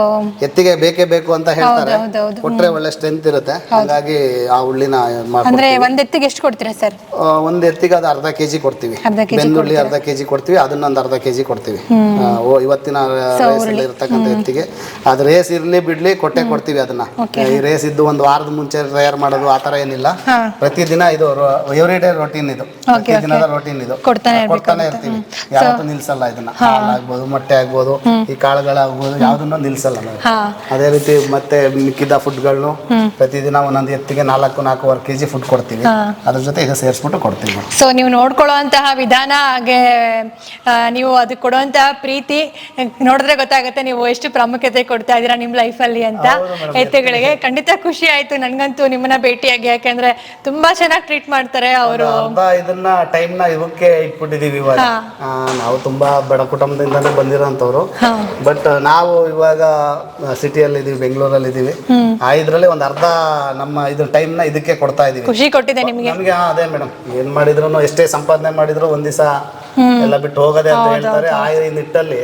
ಎತ್ತಿಗೆ ಬೇಕೇ ಬೇಕು ಅಂತ ಹೇಳ್ತಾರೆ. ಕೊಟ್ರೆ ಒಳ್ಳೆ ಸ್ಟ್ರೆಂತ್ ಇರುತ್ತೆ. ಹಾಗಾಗಿ ಆ ಹುಳ್ಳಿನ ಮಾಡ್ಕೊಡ್ತೀವಿ. ಅಂದ್ರೆ ಒಂದ್ ಎತ್ತಿಗೆ ಎಷ್ಟು ಕೊಡ್ತೀರಾ ಸರ್? ಆ, ಒಂದ್ ಎತ್ತಿಗೆ ಅದು ಅರ್ಧ ಕೆಜಿ ಕೊಡ್ತೀವಿ. ಅರ್ಧ ಕೆಜಿ ಅರ್ಧ ಕೆಜಿ ಕೊಡ್ತೀವಿ. ಅದನ್ನ ಒಂದ್ ಅರ್ಧ ಕೆಜಿ ಕೊಡ್ತೀವಿ. ಆ, ಓ ಇವತ್ತಿನ ರೇಸ್ ಇರತಕ್ಕಂಥ ಎತ್ತಿಗೆ. ಅದು ರೇಸ್ ಇರ್ಲಿ ಬಿಡ್ಲಿ ಕೊಟ್ಟೆ ಕೊಡ್ತೀವಿ ಅದನ್ನ. ಈ ರೇಸ್ ಇದ್ದು ಒಂದು ವಾರದ ಮುಂಚೆ ತಯಾರು ಮಾಡೋದು ಆ ತರ ಏನಿಲ್ಲ. ಹಾ. ಪ್ರತಿದಿನ ಇದು ಎವ್ರಿ ಡೇ ರೊಟೀನ್ ಇದು. ಪ್ರತಿದಿನದ ರೊಟೀನ್ ಇದು. ಕೊಡ್ತಾನೆ ಇರ್ಬೇಕು ಕೊಡ್ತಾನೆ ಇರ್ತೀವಿ. ಯಾವತ್ತೂ ನಿಲ್ಸಲ್ಲ ಇದನ್ನ. ಆಗ್ಬೋದು ಮೊಟ್ಟೆ ಆಗ್ಬೋದು ಈ ಕಾಳುಗಳಾಗ್ಬೋದು ಯಾವ್ದನ್ನ ನಿಲ್ಸಲ್ಲ ನಾವು. ಅದೇ ರೀತಿ ಮತ್ತೆ ಮಿಕ್ಕಿದ ಫುಡ್ಗಳನ್ನು ಪ್ರತಿದಿನ ಒಂದೊಂದು ಎತ್ತಿಗೆ ನಾಲ್ಕು ನಾಲ್ಕೂವರೆ ಕೆಜಿ ಫುಡ್ ಕೊಡ್ತೀವಿ. ಅದ್ರ ಜೊತೆ ಇದು ಸೇರಿಸ್ಬಿಟ್ಟು ಕೊಡ್ತೀವಿ. ಸೊ ನೀವು ನೋಡ್ಕೊಳ್ಳುವಂತಹ ವಿಧಾನ ಹಾಗೆ ನೀವು ಅದಕ್ಕೆ ಕೊಡುವಂತಹ ಪ್ರೀತಿ ನೋಡಿದ್ರೆ ಗೊತ್ತಾಗುತ್ತೆ ನೀವು ಎಷ್ಟು ಪ್ರಾಮುಖ್ಯತೆ ಕೊಡ್ತಾ ಇದ್ದೀರಾ ನಿಮ್ಮ ಲೈಫಲ್ಲಿ ಅಂತ ಎತ್ತುಗಳಿಗೆ. ಖಂಡಿತ ಖುಷಿ ಆಯ್ತು. ನನ್ಗಂತೂ ನಿಮ್ಮನ್ನ ಭೇಟಿಯಾಗಿ ಯಾಕೆಂದ್ರೆ ತುಂಬಾ ಚೆನ್ನಾಗಿ ಟ್ರೀಟ್ ಮಾಡ್ತಾರೆ ಅವರು. ಇದನ್ನ ಟೈಮ್ನ ಇವಕ್ಕೆ ಇಟ್ಬಿಟ್ಟಿದೀವಿ ಇವಾಗ. ನಾವು ತುಂಬಾ ಬಡ ಕುಟುಂಬದಿಂದಾನೇ ಬಂದಿರೋಂಥವ್ರು. ಬಟ್ ನಾವು ಇವಾಗ ಸಿಟಿಯಲ್ಲಿ ಇದೀವಿ ಬೆಂಗಳೂರಲ್ಲಿ ಇದೀವಿ. ಆ ಇದ್ರಲ್ಲಿ ಒಂದ್ ಅರ್ಧ ನಮ್ಮ ಇದು ಟೈಮ್ನ ಇದಕ್ಕೆ ಕೊಡ್ತಾ ಇದೀವಿ. ಖುಷಿ ಕೊಟ್ಟಿದೆ ನಿಮಗೆ. ನಮಗೆ ಅದೇ ಮೇಡಮ್ ಏನ್ ಮಾಡಿದ್ರು ಎಷ್ಟೇ ಸಂಪಾದನೆ ಮಾಡಿದ್ರು ಒಂದ್ ದಿವಸ ಎಲ್ಲ ಬಿಟ್ಟು ಹೋಗೋದೇ ಅಂತ ಹೇಳ್ತಾರೆ. ಆ ನಿಟ್ಟಲ್ಲಿ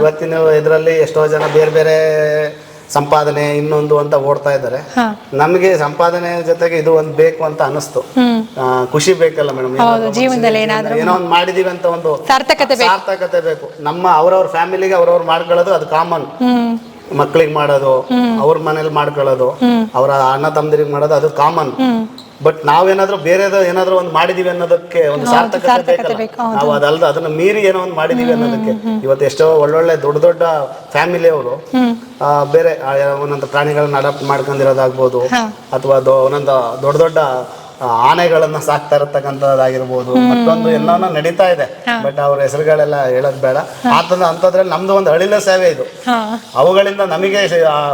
ಇವತ್ತಿನ ಇದರಲ್ಲಿ ಎಷ್ಟೋ ಜನ ಬೇರೆ ಬೇರೆ ಸಂಪಾದನೆ ಇನ್ನೊಂದು ಅಂತ ಓಡ್ತಾ ಇದ್ದಾರೆ. ನಮಗೆ ಸಂಪಾದನೆ ಜೊತೆಗೆ ಇದು ಒಂದು ಬೇಕು ಅಂತ ಅನಿಸ್ತು. ಖುಷಿ ಬೇಕಲ್ಲ ಮೇಡಮ್ ಜೀವನದಲ್ಲಿ ಏನಾದ್ರೂ ಏನೋ ಒಂದು ಮಾಡಿದೀವಿ ಅಂತ ಒಂದು ಸಾರ್ಥಕತೆ ಬೇಕು. ಸಾರ್ಥಕತೆ ಬೇಕು. ನಮ್ಮ ಅವ್ರವ್ರ ಫ್ಯಾಮಿಲಿಗೆ ಅವ್ರವ್ರು ಮಾಡ್ಕೊಳ್ಳೋದು ಅದು ಕಾಮನ್ ಮಕ್ಳಿಗೆ ಮಾಡೋದು ಅವ್ರ ಮನೇಲಿ ಮಾಡ್ಕೊಳ್ಳೋದು ಅವರ ಅಣ್ಣ ತಮ್ಮದಿರಿಗೆ ಮಾಡೋದು ಅದು ಕಾಮನ್ ಬಟ್ ನಾವೇನಾದ್ರೂ ಬೇರೆ ಏನಾದ್ರೂ ಒಂದು ಮಾಡಿದೀವಿ ಅನ್ನೋದಕ್ಕೆ ಒಂದು ಸಾರ್ಥಕತೆ ಬೇಕಲ್ಲ. ನಾವು ಅದಲ್ದ ಅದನ್ನ ಮೀರಿ ಏನೋ ಒಂದು ಮಾಡಿದೀವಿ ಅನ್ನೋದಕ್ಕೆ. ಇವತ್ತು ಎಷ್ಟೋ ಒಳ್ಳೊಳ್ಳೆ ದೊಡ್ಡ ದೊಡ್ಡ ಫ್ಯಾಮಿಲಿ ಅವರು ಬೇರೆ ಒಂದೊಂದು ಪ್ರಾಣಿಗಳನ್ನ ಅಡಾಪ್ಟ್ ಮಾಡ್ಕೊಂಡಿರೋದಾಗ್ಬೋದು ಅಥವಾ ಒಂದೊಂದು ದೊಡ್ಡ ದೊಡ್ಡ ಆನೆಗಳನ್ನ ಸಾಕ್ತಾ ಇರತಕ್ಕಂಥದ್ದಾಗಿರ್ಬೋದು ಮತ್ತೊಂದು ಎಲ್ಲವನ್ನ ನಡೀತಾ ಇದೆ. ಬಟ್ ಅವ್ರ ಹೆಸರುಗಳೆಲ್ಲ ಹೇಳೋದ್ ಬೇಡ. ಆತನ ಅಂತಂದ್ರೆ ನಮ್ದು ಒಂದು ಅಳಿಲ ಸೇವೆ ಇದು. ಅವುಗಳಿಂದ ನಮಗೆ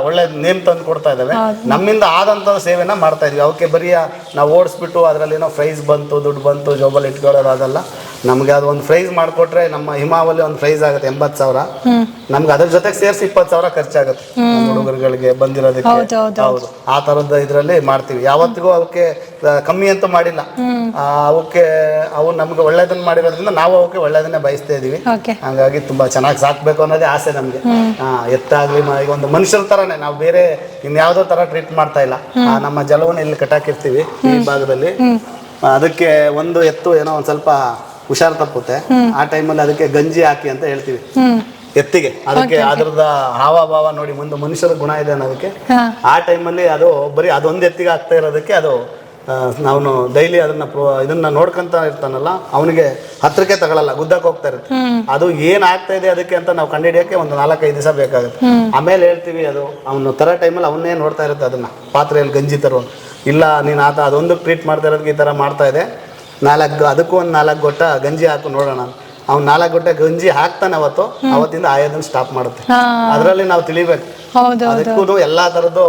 ಒಳ್ಳೆ ನೇಮ್ ತಂದು ಕೊಡ್ತಾ ಇದ್ದಾವೆ ನಮ್ಮಿಂದ ಆದಂತ ಸೇವೆನ ಮಾಡ್ತಾ ಇದೀವಿ. ಅವಕ್ಕೆ ಬರೀ ನಾವು ಓಡಿಸ್ಬಿಟ್ಟು ಅದರಲ್ಲಿ ಏನೋ ಪ್ರೈಸ್ ಬಂತು ದುಡ್ಡು ಬಂತು ಜೋಬಲ್ ಇಟ್ಕೊಳ್ಳೋದು ಅದಲ್ಲ. ನಮ್ಗೆ ಅದು ಒಂದು ಪ್ರೈಸ್ ಮಾಡಿಕೊಟ್ರೆ ನಮ್ಮ ಹಿಮಾವಲಿ ಒಂದು ಪ್ರೈಸ್ ಆಗುತ್ತೆ ಎಂಬತ್ತು ಸಾವಿರ. ನಮ್ಗೆ ಅದ್ರ ಜೊತೆಗೆ ಸೇರಿಸಿ ಇಪ್ಪತ್ತು ಸಾವಿರ ಖರ್ಚಾಗುತ್ತೆ ಹುಡುಗರುಗಳಿಗೆ ಬಂದಿರೋದಕ್ಕೆ. ಹೌದು, ಆ ಥರದ ಇದರಲ್ಲಿ ಮಾಡ್ತೀವಿ. ಯಾವತ್ತಿಗೂ ಅವಕ್ಕೆ ಕಮ್ಮಿ ಅಂತೂ ಮಾಡಿಲ್ಲ. ಅವಕ್ಕೆ ಅವು ನಮ್ಗೆ ಒಳ್ಳೇದನ್ನ ಮಾಡಿರೋದ್ರಿಂದ ನಾವು ಅವಕ್ಕೆ ಒಳ್ಳೇದನ್ನೇ ಬಯಸ್ತಾ ಇದೀವಿ. ಹಂಗಾಗಿ ತುಂಬಾ ಚೆನ್ನಾಗಿ ಸಾಕ್ಬೇಕು ಅನ್ನೋದೇ ಆಸೆ ನಮ್ಗೆ. ಎತ್ತಾಗ್ಲಿ ಈಗ ಒಂದು ಮನುಷ್ಯರ ತರನೇ ನಾವು ಬೇರೆ ಇನ್ಯಾವುದೋ ತರ ಟ್ರೀಟ್ ಮಾಡ್ತಾ ಇಲ್ಲ. ನಮ್ಮ ಜಲವನ್ನು ಇಲ್ಲಿ ಕಟ್ಟಾಕಿರ್ತೀವಿ ಈ ಭಾಗದಲ್ಲಿ. ಅದಕ್ಕೆ ಒಂದು ಎತ್ತು ಏನೋ ಒಂದ್ ಸ್ವಲ್ಪ ಹುಷಾರ್ ತಪ್ಪುತ್ತೆ. ಆ ಟೈಮಲ್ಲಿ ಅದಕ್ಕೆ ಗಂಜಿ ಹಾಕಿ ಅಂತ ಹೇಳ್ತೀವಿ. ಎತ್ತಿಗೆ. ಅದಕ್ಕೆ ಅದ್ರದ ಹಾವಭಾವ ನೋಡಿ ಮುಂದೆ ಮನುಷ್ಯರ ಗುಣ ಇದೆ ಅನ್ನೋದಕ್ಕೆ ಆ ಟೈಮಲ್ಲಿ ಅದು ಬರೀ ಅದೊಂದು ಎತ್ತಿಗೆ ಆಗ್ತಾ ಇರೋದಕ್ಕೆ ಅದು ನಾವು ಡೈಲಿ ಅದನ್ನ ಇದನ್ನ ನೋಡ್ಕೊಂತ ಇರ್ತಾನಲ್ಲ ಅವನಿಗೆ ಹತ್ರಕ್ಕೆ ತಗೊಳಲ್ಲ ಗುದ್ದಕ್ಕೆ ಹೋಗ್ತಾ ಇರುತ್ತೆ. ಅದು ಏನ್ ಆಗ್ತಾ ಇದೆ ಅದಕ್ಕೆ ಅಂತ ನಾವು ಕಂಡಿಡಿಯಕ್ಕೆ ಒಂದು ನಾಲ್ಕೈದು ದಿವಸ ಬೇಕಾಗುತ್ತೆ. ಆಮೇಲೆ ಹೇಳ್ತೀವಿ ಅದು ಅವನು ತರ ಟೈಮಲ್ಲಿ ಅವನ್ನೇ ನೋಡ್ತಾ ಇರುತ್ತೆ ಅದನ್ನ ಪಾತ್ರೆಯಲ್ಲಿ ಗಂಜಿ ತರೋ ಇಲ್ಲ ನೀನು ಆತ ಅದೊಂದು ಟ್ರೀಟ್ ಮಾಡ್ತಾ ಇರೋದಕ್ಕೆ ಈ ತರ ಮಾಡ್ತಾ ಇದೆ. ನಾಲ್ಕು ಅದಕ್ಕೂ ಒಂದು ನಾಲ್ಕು ಗೊಟ್ಟ ಗಂಜಿ ಹಾಕು ನೋಡೋಣ ಅವ್ನು ನಾಲ್ಕು ಗಂಟೆ ಗಂಜಿ ಹಾಕ್ತಾನೆ ಅವತ್ತು ಅವತ್ತಿಂದ ಆಯೋದನ್ನ ಸ್ಟಾಪ್ ಮಾಡುತ್ತೆ. ಅದರಲ್ಲಿ ನಾವು ತಿಳಿಬೇಕು. ಅದಕ್ಕೂ ಎಲ್ಲಾ ತರದ್ದು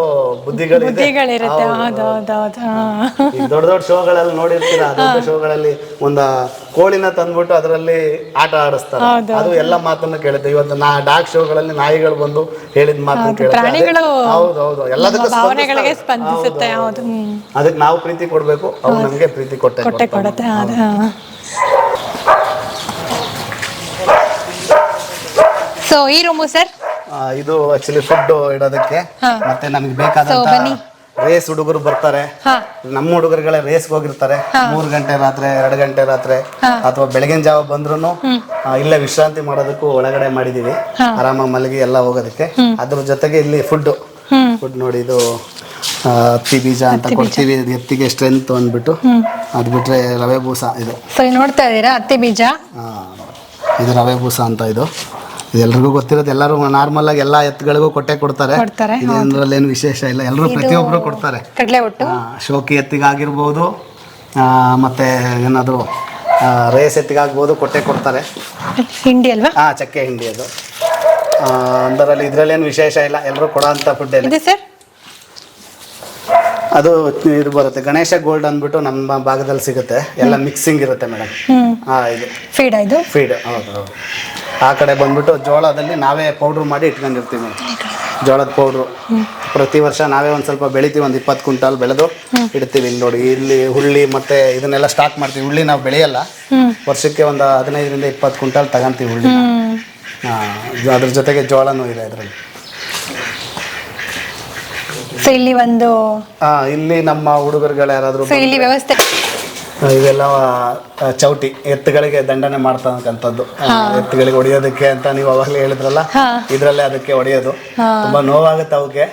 ಈ ದೊಡ್ಡ ದೊಡ್ಡ ಶೋಗಳಲ್ಲಿ ನೋಡಿರ್ತೀರ? ದೊಡ್ಡ ಶೋಗಳಲ್ಲಿ ಒಂದ ಕೋಳಿನ ತಂದ್ಬಿಟ್ಟು ಅದರಲ್ಲಿ ಆಟ ಆಡಿಸ್ತಾರೆ. ಅದು ಎಲ್ಲ ಮಾತನ್ನ ಕೇಳುತ್ತೆ. ಇವತ್ತು ನಾ ಡಾಕ್ ಶೋಗಳಲ್ಲಿ ನಾಯಿಗಳು ಬಂದು ಹೇಳಿದ ಮಾತನ್ನ ಕೇಳುತ್ತೆ. ಹೌದು ಹೌದು. ಎಲ್ಲದಕ್ಕೂ ಅದಕ್ಕೆ ನಾವು ಪ್ರೀತಿ ಕೊಡ್ಬೇಕು. ಅವ್ರು ನಮ್ಗೆ ಪ್ರೀತಿ ಕೊಟ್ಟೆ ಕೊಟ್ಟೆ ಕೊಡುತ್ತೆ ಅದು ಹಾ ಸೊ ಈ ರೂಮು ಸರ್? ಇದು ಆಕ್ಚುಲಿ ಫುಡ್ ಇಡೋದಕ್ಕೆ. ಮತ್ತೆ ನಮಗೆ ಬೇಕಾದಂತ ರೇಸ್ ಹುಡುಗರು ಬರ್ತಾರೆ. ನಮ್ಮ ಹುಡುಗರುಗಳೇ ರೇಸ್ ಹೋಗಿರ್ತಾರೆ. ಮೂರ್ ಗಂಟೆ ರಾತ್ರಿ ಎರಡು ಗಂಟೆ ರಾತ್ರಿ. ಅಥವಾ ಬೆಳಗಿನ ಜಾವ ಬಂದ್ರು ಇಲ್ಲೇ ವಿಶ್ರಾಂತಿ ಮಾಡೋದಕ್ಕೂ ಒಳಗಡೆ ಮಾಡಿದೀವಿ. ಆರಾಮ ಮಲಗಿ ಎಲ್ಲ ಹೋಗೋದಕ್ಕೆ. ಅದ್ರ ಜೊತೆಗೆ ಇಲ್ಲಿ ಫುಡ್ ಫುಡ್ ನೋಡಿ ಇದು ಹತ್ತಿ ಬೀಜ ಅಂತ ಕೊಡ್ತೀವಿ. ಎತ್ತಿಗೆ ಸ್ಟ್ರೆಂತ್ ಅಂದ್ಬಿಟ್ಟು. ಅದ್ ಬಿಟ್ರೆ ರವೆ ಬೂಸ ಇದು. ನೋಡ್ತಾ ಇದೀರಾ ಹತ್ತಿ ಬೀಜ? ಇದು ರವೆ ಬೂಸ ಅಂತ ಇದು. ಇದೆಲ್ರಿಗೂ ಗೊತ್ತಿರೋದು ಎಲ್ಲರೂ ನಾರ್ಮಲ್ ಆಗಿ ಎಲ್ಲಾ ಎತ್ತುಗಳಿಗೂ ಕೊಟ್ಟೆ ಕೊಡ್ತಾರೆ. ಕೊಡ್ತಾರೆ ಇದೇನರಲ್ಲಿ ಏನು ವಿಶೇಷ ಇಲ್ಲ. ಎಲ್ಲರೂ ಪ್ರತಿಯೊಬ್ಬರು ಕೊಡ್ತಾರೆ. ಕಡಲೆ ಒಟ್ಟು. ಆ, ಶೋಕಿ ಎತ್ತಿಗಾಗಿರ್ಬೋದು ಆ, ಮತ್ತೆ ಏನಾದರೂ ರೇಸ್ ಎತ್ತಿಗಾಗ್ಬೋದು ಕೊಟ್ಟೆ ಕೊಡ್ತಾರೆ. ಹಿಂಡಿ ಅಲ್ವಾ? ಹಾಂ ಚಕ್ಕೆ ಹಿಂಡಿ ಅದು. ಆ, ಅದರಲ್ಲಿ ಇದರಲ್ಲೇನು ವಿಶೇಷ ಇಲ್ಲ. ಎಲ್ಲರೂ ಕೊಡೋಂಥ ಫುಡ್ ಇದೆ ಸರ್ ಅದು ಇದು ಬರುತ್ತೆ. ಗಣೇಶ ಗೋಲ್ಡ್ ಅಂದ್ಬಿಟ್ಟು ನಮ್ಮ ಭಾಗದಲ್ಲಿ ಸಿಗುತ್ತೆ. ಎಲ್ಲ ಮಿಕ್ಸಿಂಗ್ ಇರುತ್ತೆ ಮೇಡಮ್ ಹ್ಮ್. ಹಾಂ ಇದು. ಫೀಡ್ ಇದು? ಫೀಡ್ ಹೌದು ಹೌದು. ಆ ಕಡೆ ಬಂದ್ಬಿಟ್ಟು ಜೋಳದಲ್ಲಿ ನಾವೇ ಪೌಡ್ರ್ ಮಾಡಿ ಇಟ್ಕೊಂಡಿರ್ತೀವಿ. ಜೋಳದ ಪೌಡ್ರು ಪ್ರತಿ ವರ್ಷ ನಾವೇ ಒಂದು ಸ್ವಲ್ಪ ಬೆಳಿತೀವಿ ಒಂದು ಇಪ್ಪತ್ತು ಕ್ವಿಂಟಾಲ್ ಬೆಳೆದು ಇಡ್ತೀವಿ. ಇಲ್ಲಿ ನೋಡಿ ಇಲ್ಲಿ ಹುಳ್ಳಿ ಮತ್ತೆ ಇದನ್ನೆಲ್ಲ ಸ್ಟಾಕ್ ಮಾಡ್ತೀವಿ. ಹುಳ್ಳಿ ನಾವು ಬೆಳೆಯಲ್ಲ ವರ್ಷಕ್ಕೆ ಒಂದು ಹದಿನೈದರಿಂದ ಇಪ್ಪತ್ತು ಕ್ವಿಂಟಾಲ್ ತಗೊಂತೀವಿ ಹುಳ್ಳಿ ಅದ್ರ ಜೊತೆಗೆ ಜೋಳನೂ ಇದೆ ಅದರಲ್ಲಿ. ಇಲ್ಲಿ ಒಂದು ಇಲ್ಲಿ ನಮ್ಮ ಹುಡುಗರುಗಳು ಯಾರಾದರೂ ವ್ಯವಸ್ಥೆ ಇವೆಲ್ಲ ಚೌಟಿ ಎತ್ತುಗಳಿಗೆ ದಂಡನೆ ಮಾಡ್ತಕ್ಕಂಥದ್ದು. ಎತ್ತುಗಳಿಗೆ ಹೊಡೆಯೋದಕ್ಕೆ ಅಂತ ನೀವು ಅವಾಗಲೇ ಹೇಳಿದ್ರಲ್ಲ? ಇದ್ರಲ್ಲೇ ಅದಕ್ಕೆ ಹೊಡೆಯೋದು ತುಂಬಾ ನೋವಾಗುತ್ತೆ ಅವಕ್ಕೆ.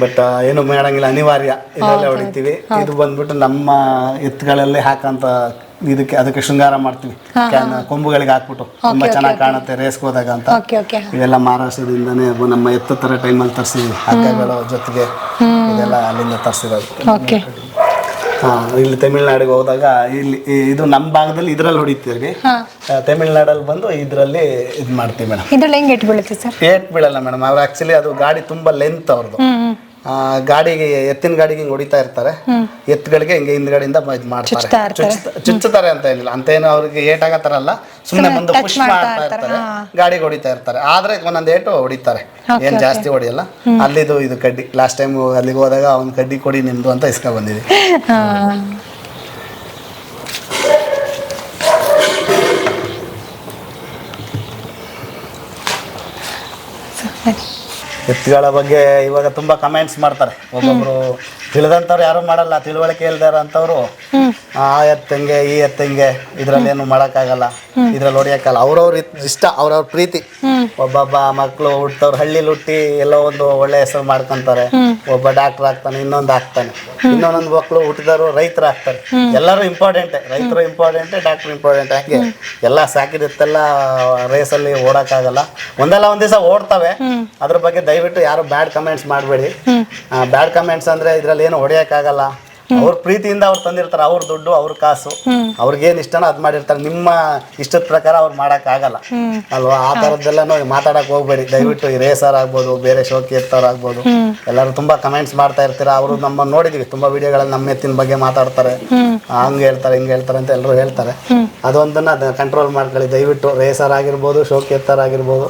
ಬಟ್ ಏನು ಮಾಡಂಗಿಲ್ಲ ಅನಿವಾರ್ಯ. ಇದರಲ್ಲೇ ಹೊಡಿತೀವಿ. ಇದು ಬಂದ್ಬಿಟ್ಟು ನಮ್ಮ ಎತ್ತುಗಳಲ್ಲೇ ಹಾಕಂತ ಇದಕ್ಕೆ ಅದಕ್ಕೆ ಶೃಂಗಾರ ಮಾಡ್ತೀವಿ. ಕೊಂಬುಗಳಿಗೆ ಹಾಕ್ಬಿಟ್ಟು. ತುಂಬಾ ಚೆನ್ನಾಗಿ ಕಾಣುತ್ತೆ ರೇಸ್ಗೆ ಹೋದಾಗ ಅಂತ. ಇವೆಲ್ಲ ಮಹಾರಾಷ್ಟ್ರದಿಂದನೇ ನಮ್ಮ ಎತ್ತು ತರ ಟೈಮಲ್ಲಿ ತರಿಸಿದ್ವಿ. ಹಗ್ಗಗಳ ಜೊತೆಗೆ ಇದೆಲ್ಲ ಅಲ್ಲಿಂದ ತರಿಸಿರೋದು. ಹಾ ಇಲ್ಲಿ ತಮಿಳ್ನಾಡಿಗೆ ಹೋದಾಗ ಇಲ್ಲಿ ಇದು ನಮ್ಮ ಭಾಗದಲ್ಲಿ ಇದರಲ್ಲಿ ಹೊಡಿತೀವಿ. ಹಾ. ತಮಿಳ್ನಾಡಲ್ಲಿ ಬಂದು ಇದರಲ್ಲಿ ಇದು ಮಾಡ್ತೀವಿ ಮೇಡಮ್. ಇದ್ರಲ್ಲಿ ಹೆಂಗೆ ಇಟ್ಟು ಬೀಳುತ್ತೆ ಸರ್? ಏಟ್ ಬೀಳಲ್ಲ ಮೇಡಮ್. ಅವ್ರು ಆ್ಯಕ್ಚುಲಿ ಅದು ಗಾಡಿ ತುಂಬ ಲೆಂತ್ ಅವ್ರದ್ದು ಹ್ಮ್. ಗಾಡಿಗೆ ಎತ್ತಿನ ಗಾಡಿಗೆ ಹಿಂಗೆ ಹೊಡಿತಾ ಇರ್ತಾರೆ. ಎತ್ತುಗಳಿಗೆ ಹಿಂಗೆ ಹಿಂದ್ಗಡೆಯಿಂದ ಇದು ಮಾಡ್ತಾರೆ. ಚುಚ್ಚುತ್ತಾರೆ ಅಂತ ಏನಿಲ್ಲ. ಅಂತೇನು ಅವ್ರಿಗೆ ಏಟ್ ಆಗತ್ತಾರಲ್ಲ ಸುಮ್ಮನೆ ಬಂದು ಪುಷ್ ಮಾಡ್ತಾ ಇರ್ತಾರೆ. ಗಾಡಿಗೆ ಹೊಡಿತಾ ಇರ್ತಾರೆ. ಆದ್ರೆ ಒಂದೊಂದು ಏಟು ಹೊಡಿತಾರೆ. ಏನ್ ಜಾಸ್ತಿ ಹೊಡಿಯಲ್ಲ. ಅಲ್ಲಿದು ಇದು ಕಡ್ಡಿ ಲಾಸ್ಟ್ ಟೈಮ್ ಅಲ್ಲಿಗೆ ಹೋದಾಗ ಅವ್ನ ಕಡ್ಡಿ ಕೊಡಿ ನಿಮ್ದು ಅಂತ ಇಸ್ಕೊ ಬಂದಿದ್ವಿ ಎತ್ತುಗಳ ಬಗ್ಗೆ ಇವಾಗ ತುಂಬಾ ಕಮೆಂಟ್ಸ್ ಮಾಡ್ತಾರೆ. ಒಬ್ಬೊಬ್ರು ತಿಳಿದಂತವ್ರು ಯಾರು ಮಾಡಲ್ಲ, ತಿಳುವಳಿಕೆ ಇಲ್ದಾರ ಅಂತವ್ರು ಆ ಎತ್ತಂಗೆ ಈ ಎತ್ತಂಗೆ ಇದ್ರಲ್ಲಿ ಏನು ಮಾಡಕ್ಕಾಗಲ್ಲ, ಇದ್ರಲ್ಲಿ ಹೊಡಿಯಕ್ಕಲ್ಲ ಅವ್ರವ್ರ ಇಷ್ಟ, ಅವ್ರವ್ರ ಪ್ರೀತಿ. ಒಬ್ಬೊಬ್ಬ ಮಕ್ಕಳು ಹುಟ್ಟವ್ರು ಹಳ್ಳಿಲಿ ಹುಟ್ಟಿ ಎಲ್ಲೋ ಒಂದು ಒಳ್ಳೆ ಹೆಸರು ಮಾಡ್ಕೊಂತಾರೆ. ಒಬ್ಬ ಡಾಕ್ಟರ್ ಆಗ್ತಾನೆ, ಇನ್ನೊಂದು ಆಗ್ತಾನೆ. ಇನ್ನೊಂದೊಂದು ಮಕ್ಕಳು ಹುಟ್ಟಿದವರು ರೈತರು ಆಗ್ತಾರೆ. ಎಲ್ಲರೂ ಇಂಪಾರ್ಟೆಂಟ್ ರೈತರು ಇಂಪಾರ್ಟೆಂಟ್ ಡಾಕ್ಟರ್ ಇಂಪಾರ್ಟೆಂಟ್ ಹಾಗೆ ಎಲ್ಲ ಸಾಕಿದ ರೇಸಲ್ಲಿ ಓಡಕ್ಕಾಗಲ್ಲ. ಒಂದಲ್ಲ ಒಂದ್ ದಿವಸ ಓಡ್ತವೆ. ಅದ್ರ ಬಗ್ಗೆ ದಯವಿಟ್ಟು ಯಾರು ಬ್ಯಾಡ್ ಕಮೆಂಟ್ಸ್ ಮಾಡಬೇಡಿ. ಬ್ಯಾಡ್ ಕಮೆಂಟ್ಸ್ ಅಂದ್ರೆ ಇದ್ರಲ್ಲಿ ಏನು ಹೊಡೆಯೋಕ್ಕಾಗಲ್ಲ. ಅವ್ರ ಪ್ರೀತಿಯಿಂದ ಅವ್ರು ತಂದಿರ್ತಾರೆ, ಅವ್ರ ದುಡ್ಡು, ಅವ್ರ ಕಾಸು. ಅವ್ರಿಗೇನು ಇಷ್ಟನೋ ಅದ್ ಮಾಡಿರ್ತಾರೆ. ನಿಮ್ಮ ಇಷ್ಟದ ಪ್ರಕಾರ ಅವ್ರು ಆಗಲ್ಲ ಅಲ್ವಾ? ಆ ಥರದ್ದೆಲ್ಲನೂ ಮಾತಾಡಕ್ ಹೋಗ್ಬೇಡಿ. ದಯವಿಟ್ಟು ರೇಸರ್ ಆಗ್ಬೋದು, ಬೇರೆ ಶೋಕಿ ಇರ್ತಾರ ಆಗ್ಬೋದು. ಎಲ್ಲರೂ ತುಂಬಾ ಕಮೆಂಟ್ಸ್ ಮಾಡ್ತಾ ಇರ್ತೀರಾ. ಅವರು ನಮ್ಮ ನೋಡಿದ್ವಿ, ತುಂಬಾ ವಿಡಿಯೋಗಳಲ್ಲಿ ನಮ್ಮ ಎತ್ತಿನ ಬಗ್ಗೆ ಮಾತಾಡ್ತಾರೆ. ಹಂಗೆ ಹೇಳ್ತಾರೆ, ಹಿಂಗೆ ಹೇಳ್ತಾರೆ ಅಂತ ಎಲ್ಲರೂ ಹೇಳ್ತಾರೆ. ಅದೊಂದನ್ನ ಕಂಟ್ರೋಲ್ ಮಾಡ್ಕೊಳ್ಳಿ. ದಯವಿಟ್ಟು ರೇಸರ್ ಆಗಿರ್ಬೋದು ಶೋಕಿ ಎತ್ತರ ಆಗಿರ್ಬೋದು.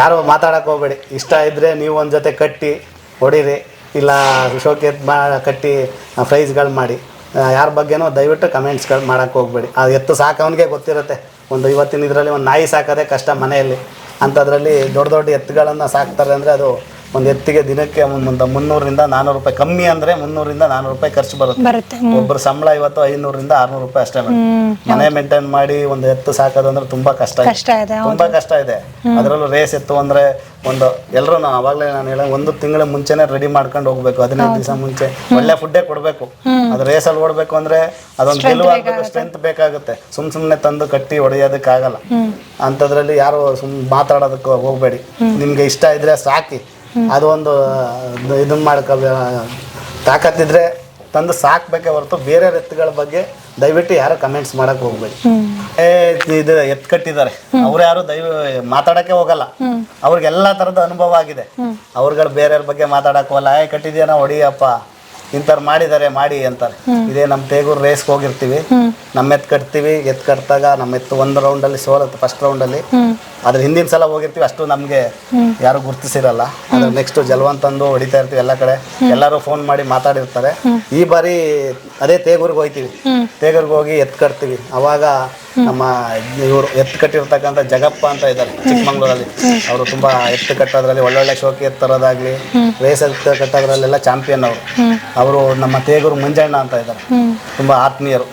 ಯಾರು ಮಾತಾಡಕ್ಕೆ ಹೋಗ್ಬೇಡಿ. ಇಷ್ಟ ಇದ್ದರೆ ನೀವು ಒಂದು ಜೊತೆ ಕಟ್ಟಿ ಹೊಡೀರಿ. ಇಲ್ಲ ಶೋಕಿ ಎತ್ತು ಮಾ, ಕಟ್ಟಿ ಪ್ರೈಸ್ಗಳು ಮಾಡಿ. ಯಾರ ಬಗ್ಗೆನೂ ದಯವಿಟ್ಟು ಕಮೆಂಟ್ಸ್ಗಳು ಮಾಡೋಕ್ಕೆ ಹೋಗ್ಬೇಡಿ. ಅದು ಎತ್ತು ಸಾಕವನಿಗೆ ಗೊತ್ತಿರುತ್ತೆ. ಒಂದು ಇವತ್ತಿನ ಇದರಲ್ಲಿ ಒಂದು ನಾಯಿ ಸಾಕೋದೇ ಕಷ್ಟ ಮನೆಯಲ್ಲಿ. ಅಂಥದ್ರಲ್ಲಿ ದೊಡ್ಡ ದೊಡ್ಡ ಎತ್ತುಗಳನ್ನು ಸಾಕ್ತಾರೆ ಅಂದರೆ ಅದು ಒಂದು ಎತ್ತಿಗೆ ದಿನಕ್ಕೆ ಒಂದು ಮುನ್ನೂರಿಂದ ನಾನ್ನೂರು ರೂಪಾಯಿ. ಕಮ್ಮಿ ಅಂದ್ರೆ ಮುನ್ನೂರಿಂದ ನಾನೂರು ರೂಪಾಯಿ ಖರ್ಚು ಬರುತ್ತೆ. ಒಬ್ಬರ ಸಂಬಳ ಇವತ್ತು ಐನೂರಿಂದ ಆರ್ನೂರು ರೂಪಾಯಿ ಅಷ್ಟೇ ಮನೆ ಮೇಂಟೈನ್ ಮಾಡಿ ಒಂದು ಎತ್ತು ಸಾಕೋದಂದ್ರೆ ತುಂಬಾ ಕಷ್ಟ ಇದೆ. ತುಂಬಾ ಕಷ್ಟ ಇದೆ. ಅದರಲ್ಲೂ ರೇಸ್ ಎತ್ತು ಅಂದ್ರೆ ಒಂದು ಎಲ್ಲರೂ ಅವಾಗಲೇ ನಾನು ಹೇಳ ಒಂದು ತಿಂಗಳ ಮುಂಚೆನೆ ರೆಡಿ ಮಾಡ್ಕೊಂಡು ಹೋಗ್ಬೇಕು ಹದಿನೈದು ದಿವಸ ಮುಂಚೆ. ಒಳ್ಳೆ ಫುಡ್ಡೇ ಕೊಡಬೇಕು. ಅದು ರೇಸಲ್ಲಿ ಓಡಬೇಕು ಅಂದ್ರೆ ಅದೊಂದು ಗೆಲುವು ಆಗ್ಬೇಕು ಸ್ಟ್ರೆಂತ್ ಬೇಕಾಗುತ್ತೆ. ಸುಮ್ ಸುಮ್ಮನೆ ತಂದು ಕಟ್ಟಿ ಹೊಡೆಯೋದಕ್ಕಾಗಲ್ಲ. ಅಂತದ್ರಲ್ಲಿ ಯಾರು ಸುಮ್ ಮಾತಾಡೋದಕ್ಕೆ ಹೋಗ್ಬೇಡಿ. ನಿಮ್ಗೆ ಇಷ್ಟ ಇದ್ರೆ ಸಾಕಿ. ಅದು ಒಂದು ಇದನ್ನ ಮಾಡ್ಕೊ ತಾಕತ್ತಿದ್ರೆ ತಂದು ಸಾಕ್ಬೇಕೆ ಹೊರತು ಬೇರೆ ಎತ್ತುಗಳ ಬಗ್ಗೆ ದಯವಿಟ್ಟು ಯಾರು ಕಮೆಂಟ್ಸ್ ಮಾಡಕ್ ಹೋಗ್ಬೇಡಿ. ಏ ಇದು ಎತ್ ಕಟ್ಟಿದ್ದಾರೆ. ಅವ್ರು ಯಾರು ದಯ ಮಾತಾಡಕ್ಕೆ ಹೋಗಲ್ಲ. ಅವ್ರಿಗೆಲ್ಲಾ ತರದ ಅನುಭವ ಆಗಿದೆ. ಅವ್ರುಗಳು ಬೇರೆಯವ್ರ ಬಗ್ಗೆ ಮಾತಾಡಕ್ ಹೋಗಲ್ಲ. ಏ ಕಟ್ಟಿದ್ಯಾನ ಹೊಡಿಯಪ್ಪ. ಇಂಥವ್ರು ಮಾಡಿದ್ದಾರೆ ಮಾಡಿ ಅಂತಾರೆ. ಇದೇ ನಮ್ಮ ತೇಗೂರು ರೇಸ್ಗೆ ಹೋಗಿರ್ತೀವಿ. ನಮ್ಮ ಎತ್ ಕಟ್ತೀವಿ ಎತ್ ಕಟ್ಟಿದಾಗ ನಮ್ಮ ಎತ್ತು ಒಂದು ರೌಂಡಲ್ಲಿ ಸೋಲತ್ತೆ ಫಸ್ಟ್ ರೌಂಡಲ್ಲಿ ಅದ್ರ ಹಿಂದಿನ ಸಲ ಹೋಗಿರ್ತೀವಿ ಅಷ್ಟು ನಮಗೆ ಯಾರು ಗುರ್ತಿಸಿರಲ್ಲ. ಅದ್ರ ನೆಕ್ಸ್ಟ್ ಜಲ್ವಂತ್ ತಂದು ಹೊಡಿತಾ ಇರ್ತೀವಿ ಎಲ್ಲ ಕಡೆ. ಎಲ್ಲರೂ ಫೋನ್ ಮಾಡಿ ಮಾತಾಡಿರ್ತಾರೆ. ಈ ಬಾರಿ ಅದೇ ತೇಗೂರ್ಗೆ ಹೋಗ್ತೀವಿ ತೇಗೂರ್ಗೆ ಹೋಗಿ ಎತ್ ಕಟ್ತೀವಿ. ಅವಾಗ ನಮ್ಮ ಇವರು ಎತ್ತು ಕಟ್ಟಿರ್ತಕ್ಕಂಥ ಜಗಪ್ಪ ಅಂತ ಇದ್ದಾರೆ ಚಿಕ್ಕಮಂಗ್ಳೂರಲ್ಲಿ. ಅವರು ತುಂಬಾ ಎತ್ತು ಕಟ್ಟೋದ್ರಲ್ಲಿ ಒಳ್ಳೊಳ್ಳೆ ಶೋಕಿ ಎತ್ತರೋದಾಗ್ಲಿ ರೇಸ್ ಎತ್ತು ಕಟ್ಟೋದ್ರಲ್ಲೆಲ್ಲ ಚಾಂಪಿಯನ್ ಅವರು. ಅವರು ನಮ್ಮ ತೇಗೂರು ಮಂಜಣ್ಣ ಅಂತ ಇದ್ದಾರೆ. ತುಂಬಾ ಆತ್ಮೀಯರು.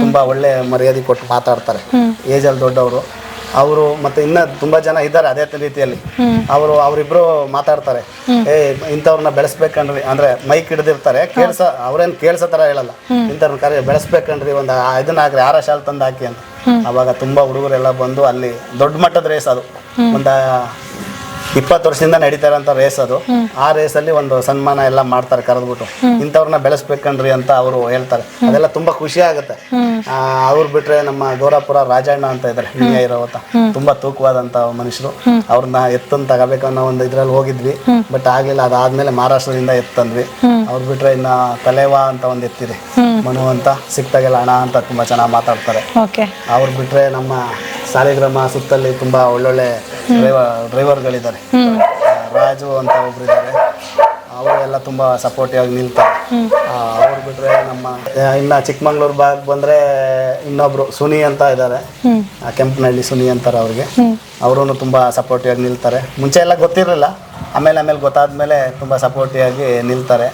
ತುಂಬಾ ಒಳ್ಳೆ ಮರ್ಯಾದೆ ಕೊಟ್ಟು ಮಾತಾಡ್ತಾರೆ. ಏಜಲ್ಲಿ ದೊಡ್ಡವರು. ಅವರು ಮತ್ತೆ ಇನ್ನ ತುಂಬಾ ಜನ ಇದ್ದಾರೆ ಅದೇ ರೀತಿಯಲ್ಲಿ. ಅವರು ಅವರಿಬ್ರು ಮಾತಾಡ್ತಾರೆ. ಏ ಇಂಥವ್ರನ್ನ ಬೆಳೆಸ್ಬೇಕಂಡ್ರಿ ಅಂದ್ರೆ ಮೈಕ್ ಹಿಡಿದಿರ್ತಾರೆ. ಕೇಳ್ಸ ಅವ್ರೇನ್ ಕೇಳ್ಸ ತರ ಹೇಳಲ್ಲ. ಇಂಥವ್ರನ್ನ ಕರೆ ಬೆಳೆಸ್ಬೇಕಂಡ್ರಿ ಒಂದು ಇದನ್ನ ಆಗ್ರಿ ಆರ ಶಾಲ್ ತಂದು ಹಾಕಿ ಅಂತ. ಅವಾಗ ತುಂಬಾ ಹುಡುಗರೆಲ್ಲ ಬಂದು ಅಲ್ಲಿ ದೊಡ್ಡ ಮಟ್ಟದ ರೇಸ್ ಅದು. ಒಂದ ಇಪ್ಪತ್ತು ವರ್ಷದಿಂದ ನಡೀತಾ ಇರೋಂಥ ರೇಸ್ ಅದು. ಆ ರೇಸಲ್ಲಿ ಒಂದು ಸನ್ಮಾನ ಎಲ್ಲ ಮಾಡ್ತಾರೆ ಕರೆದ್ಬಿಟ್ಟು. ಇಂಥವ್ರನ್ನ ಬೆಳೆಸ್ಬೇಕನ್ರಿ ಅಂತ ಅವರು ಹೇಳ್ತಾರೆ. ಅದೆಲ್ಲ ತುಂಬಾ ಖುಷಿ ಆಗುತ್ತೆ. ಅವ್ರು ಬಿಟ್ರೆ ನಮ್ಮ ಗೌರಪುರ ರಾಜಣ್ಣ ಅಂತ ಇದ್ದಾರೆ ಹಿಂಗೆ ಇರೋವತ್ತ. ತುಂಬಾ ತೂಕವಾದಂತ ಮನುಷ್ಯರು. ಅವ್ರನ್ನ ಎತ್ತನ್ ತಗೋಬೇಕನ್ನೋ ಒಂದು ಇದ್ರಲ್ಲಿ ಹೋಗಿದ್ವಿ. ಬಟ್ ಆಗಲಿಲ್ಲ ಅದಾದ್ಮೇಲೆ ಮಹಾರಾಷ್ಟ್ರದಿಂದ ಎತ್ತಂದ್ವಿ. ಅವ್ರು ಬಿಟ್ರೆ ಇನ್ನ ತಲೆವಾ ಅಂತ ಒಂದು ಎತ್ತಿದೆ. ಮನು ಅಂತ ಸಿಕ್ತಾಗೆಲ್ಲ ಹಣ ಅಂತ ತುಂಬಾ ಚೆನ್ನಾಗಿ ಮಾತಾಡ್ತಾರೆ. ಅವ್ರು ಬಿಟ್ರೆ ನಮ್ಮ ಸಾಲಿಗ್ರಾಮ ಸುತ್ತಲ್ಲಿ ತುಂಬಾ ಒಳ್ಳೊಳ್ಳೆ ಡ್ರೈವರ್ ಡ್ರೈವರ್ಗಳಿದ್ದಾರೆ. ರಾಜು ಅಂತ ಒಬ್ರು ಇದ್ದಾರೆ. ಅವರು ಎಲ್ಲ ತುಂಬ ಸಪೋರ್ಟಿವ್ ಆಗಿ ನಿಲ್ತಾರೆ ಅವ್ರು ಬಿಟ್ರೆ ನಮ್ಮ ಇನ್ನ ಚಿಕ್ಕಮಂಗ್ಳೂರು ಭಾಗ ಬಂದ್ರೆ ಇನ್ನೊಬ್ರು ಸುನಿ ಅಂತ ಇದ್ದಾರೆ. ಆ, ಕೆಂಪನಹಳ್ಳಿ ಸುನಿ ಅಂತಾರೆ ಅವ್ರಿಗೆ. ಅವರು ತುಂಬ ಸಪೋರ್ಟಿವ್ ಆಗಿ ನಿಲ್ತಾರೆ. ಮುಂಚೆ ಎಲ್ಲ ಗೊತ್ತಿರಲಿಲ್ಲ. ಆಮೇಲೆ ಆಮೇಲೆ ಗೊತ್ತಾದ್ಮೇಲೆ ತುಂಬ ಸಪೋರ್ಟಿವ್ ಆಗಿ ನಿಲ್ತಾರೆ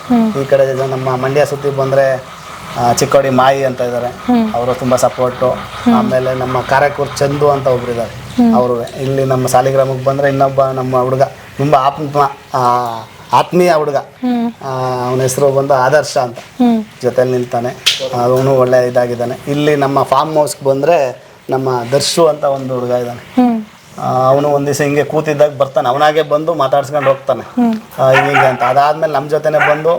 ಈ ಕಡೆ ನಮ್ಮ ಮಂಡ್ಯ ಸುತ್ತಿ ಬಂದ್ರೆ ಚಿಕ್ಕೋಡಿ ಮಾಯಿ ಅಂತ ಇದ್ದಾರೆ ಅವರು ತುಂಬಾ ಸಪೋರ್ಟು ಆಮೇಲೆ ನಮ್ಮ ಕಾರಕೂರ್ ಚಂದು ಅಂತ ಒಬ್ರು ಇದ್ದಾರೆ ಅವರು ಇಲ್ಲಿ ನಮ್ಮ ಸಾಲಿಗ್ರಾಮಕ್ಕೆ ಬಂದ್ರೆ ಇನ್ನೊಬ್ಬ ನಮ್ಮ ಹುಡುಗ, ತುಂಬಾ ಆತ್ಮ ಆತ್ಮೀಯ ಹುಡುಗ. ಅವನ ಹೆಸರು ಬಂದು ಆದರ್ಶ ಅಂತ. ಜೊತೆಲಿ ನಿಲ್ತಾನೆ. ಅವನು ಒಳ್ಳೆ ಇದಾಗಿದ್ದಾನೆ. ಇಲ್ಲಿ ನಮ್ಮ ಫಾರ್ಮ್ ಹೌಸ್ಗೆ ಬಂದ್ರೆ ನಮ್ಮ ದರ್ಶು ಅಂತ ಒಂದು ಹುಡುಗ ಇದ್ದಾನೆ. ಅವನು ಒಂದ್ ದಿವಸ ಹಿಂಗೆ ಕೂತಿದ್ದಾಗ ಬರ್ತಾನೆ. ಅವನಾಗೆ ಬಂದು ಮಾತಾಡ್ಸ್ಕೊಂಡು ಹೋಗ್ತಾನೆ. ಆ, ಹಿಂಗೆ ಅಂತ. ಅದಾದ್ಮೇಲೆ ನಮ್ಮ ಜೊತೆನೆ ಬಂದು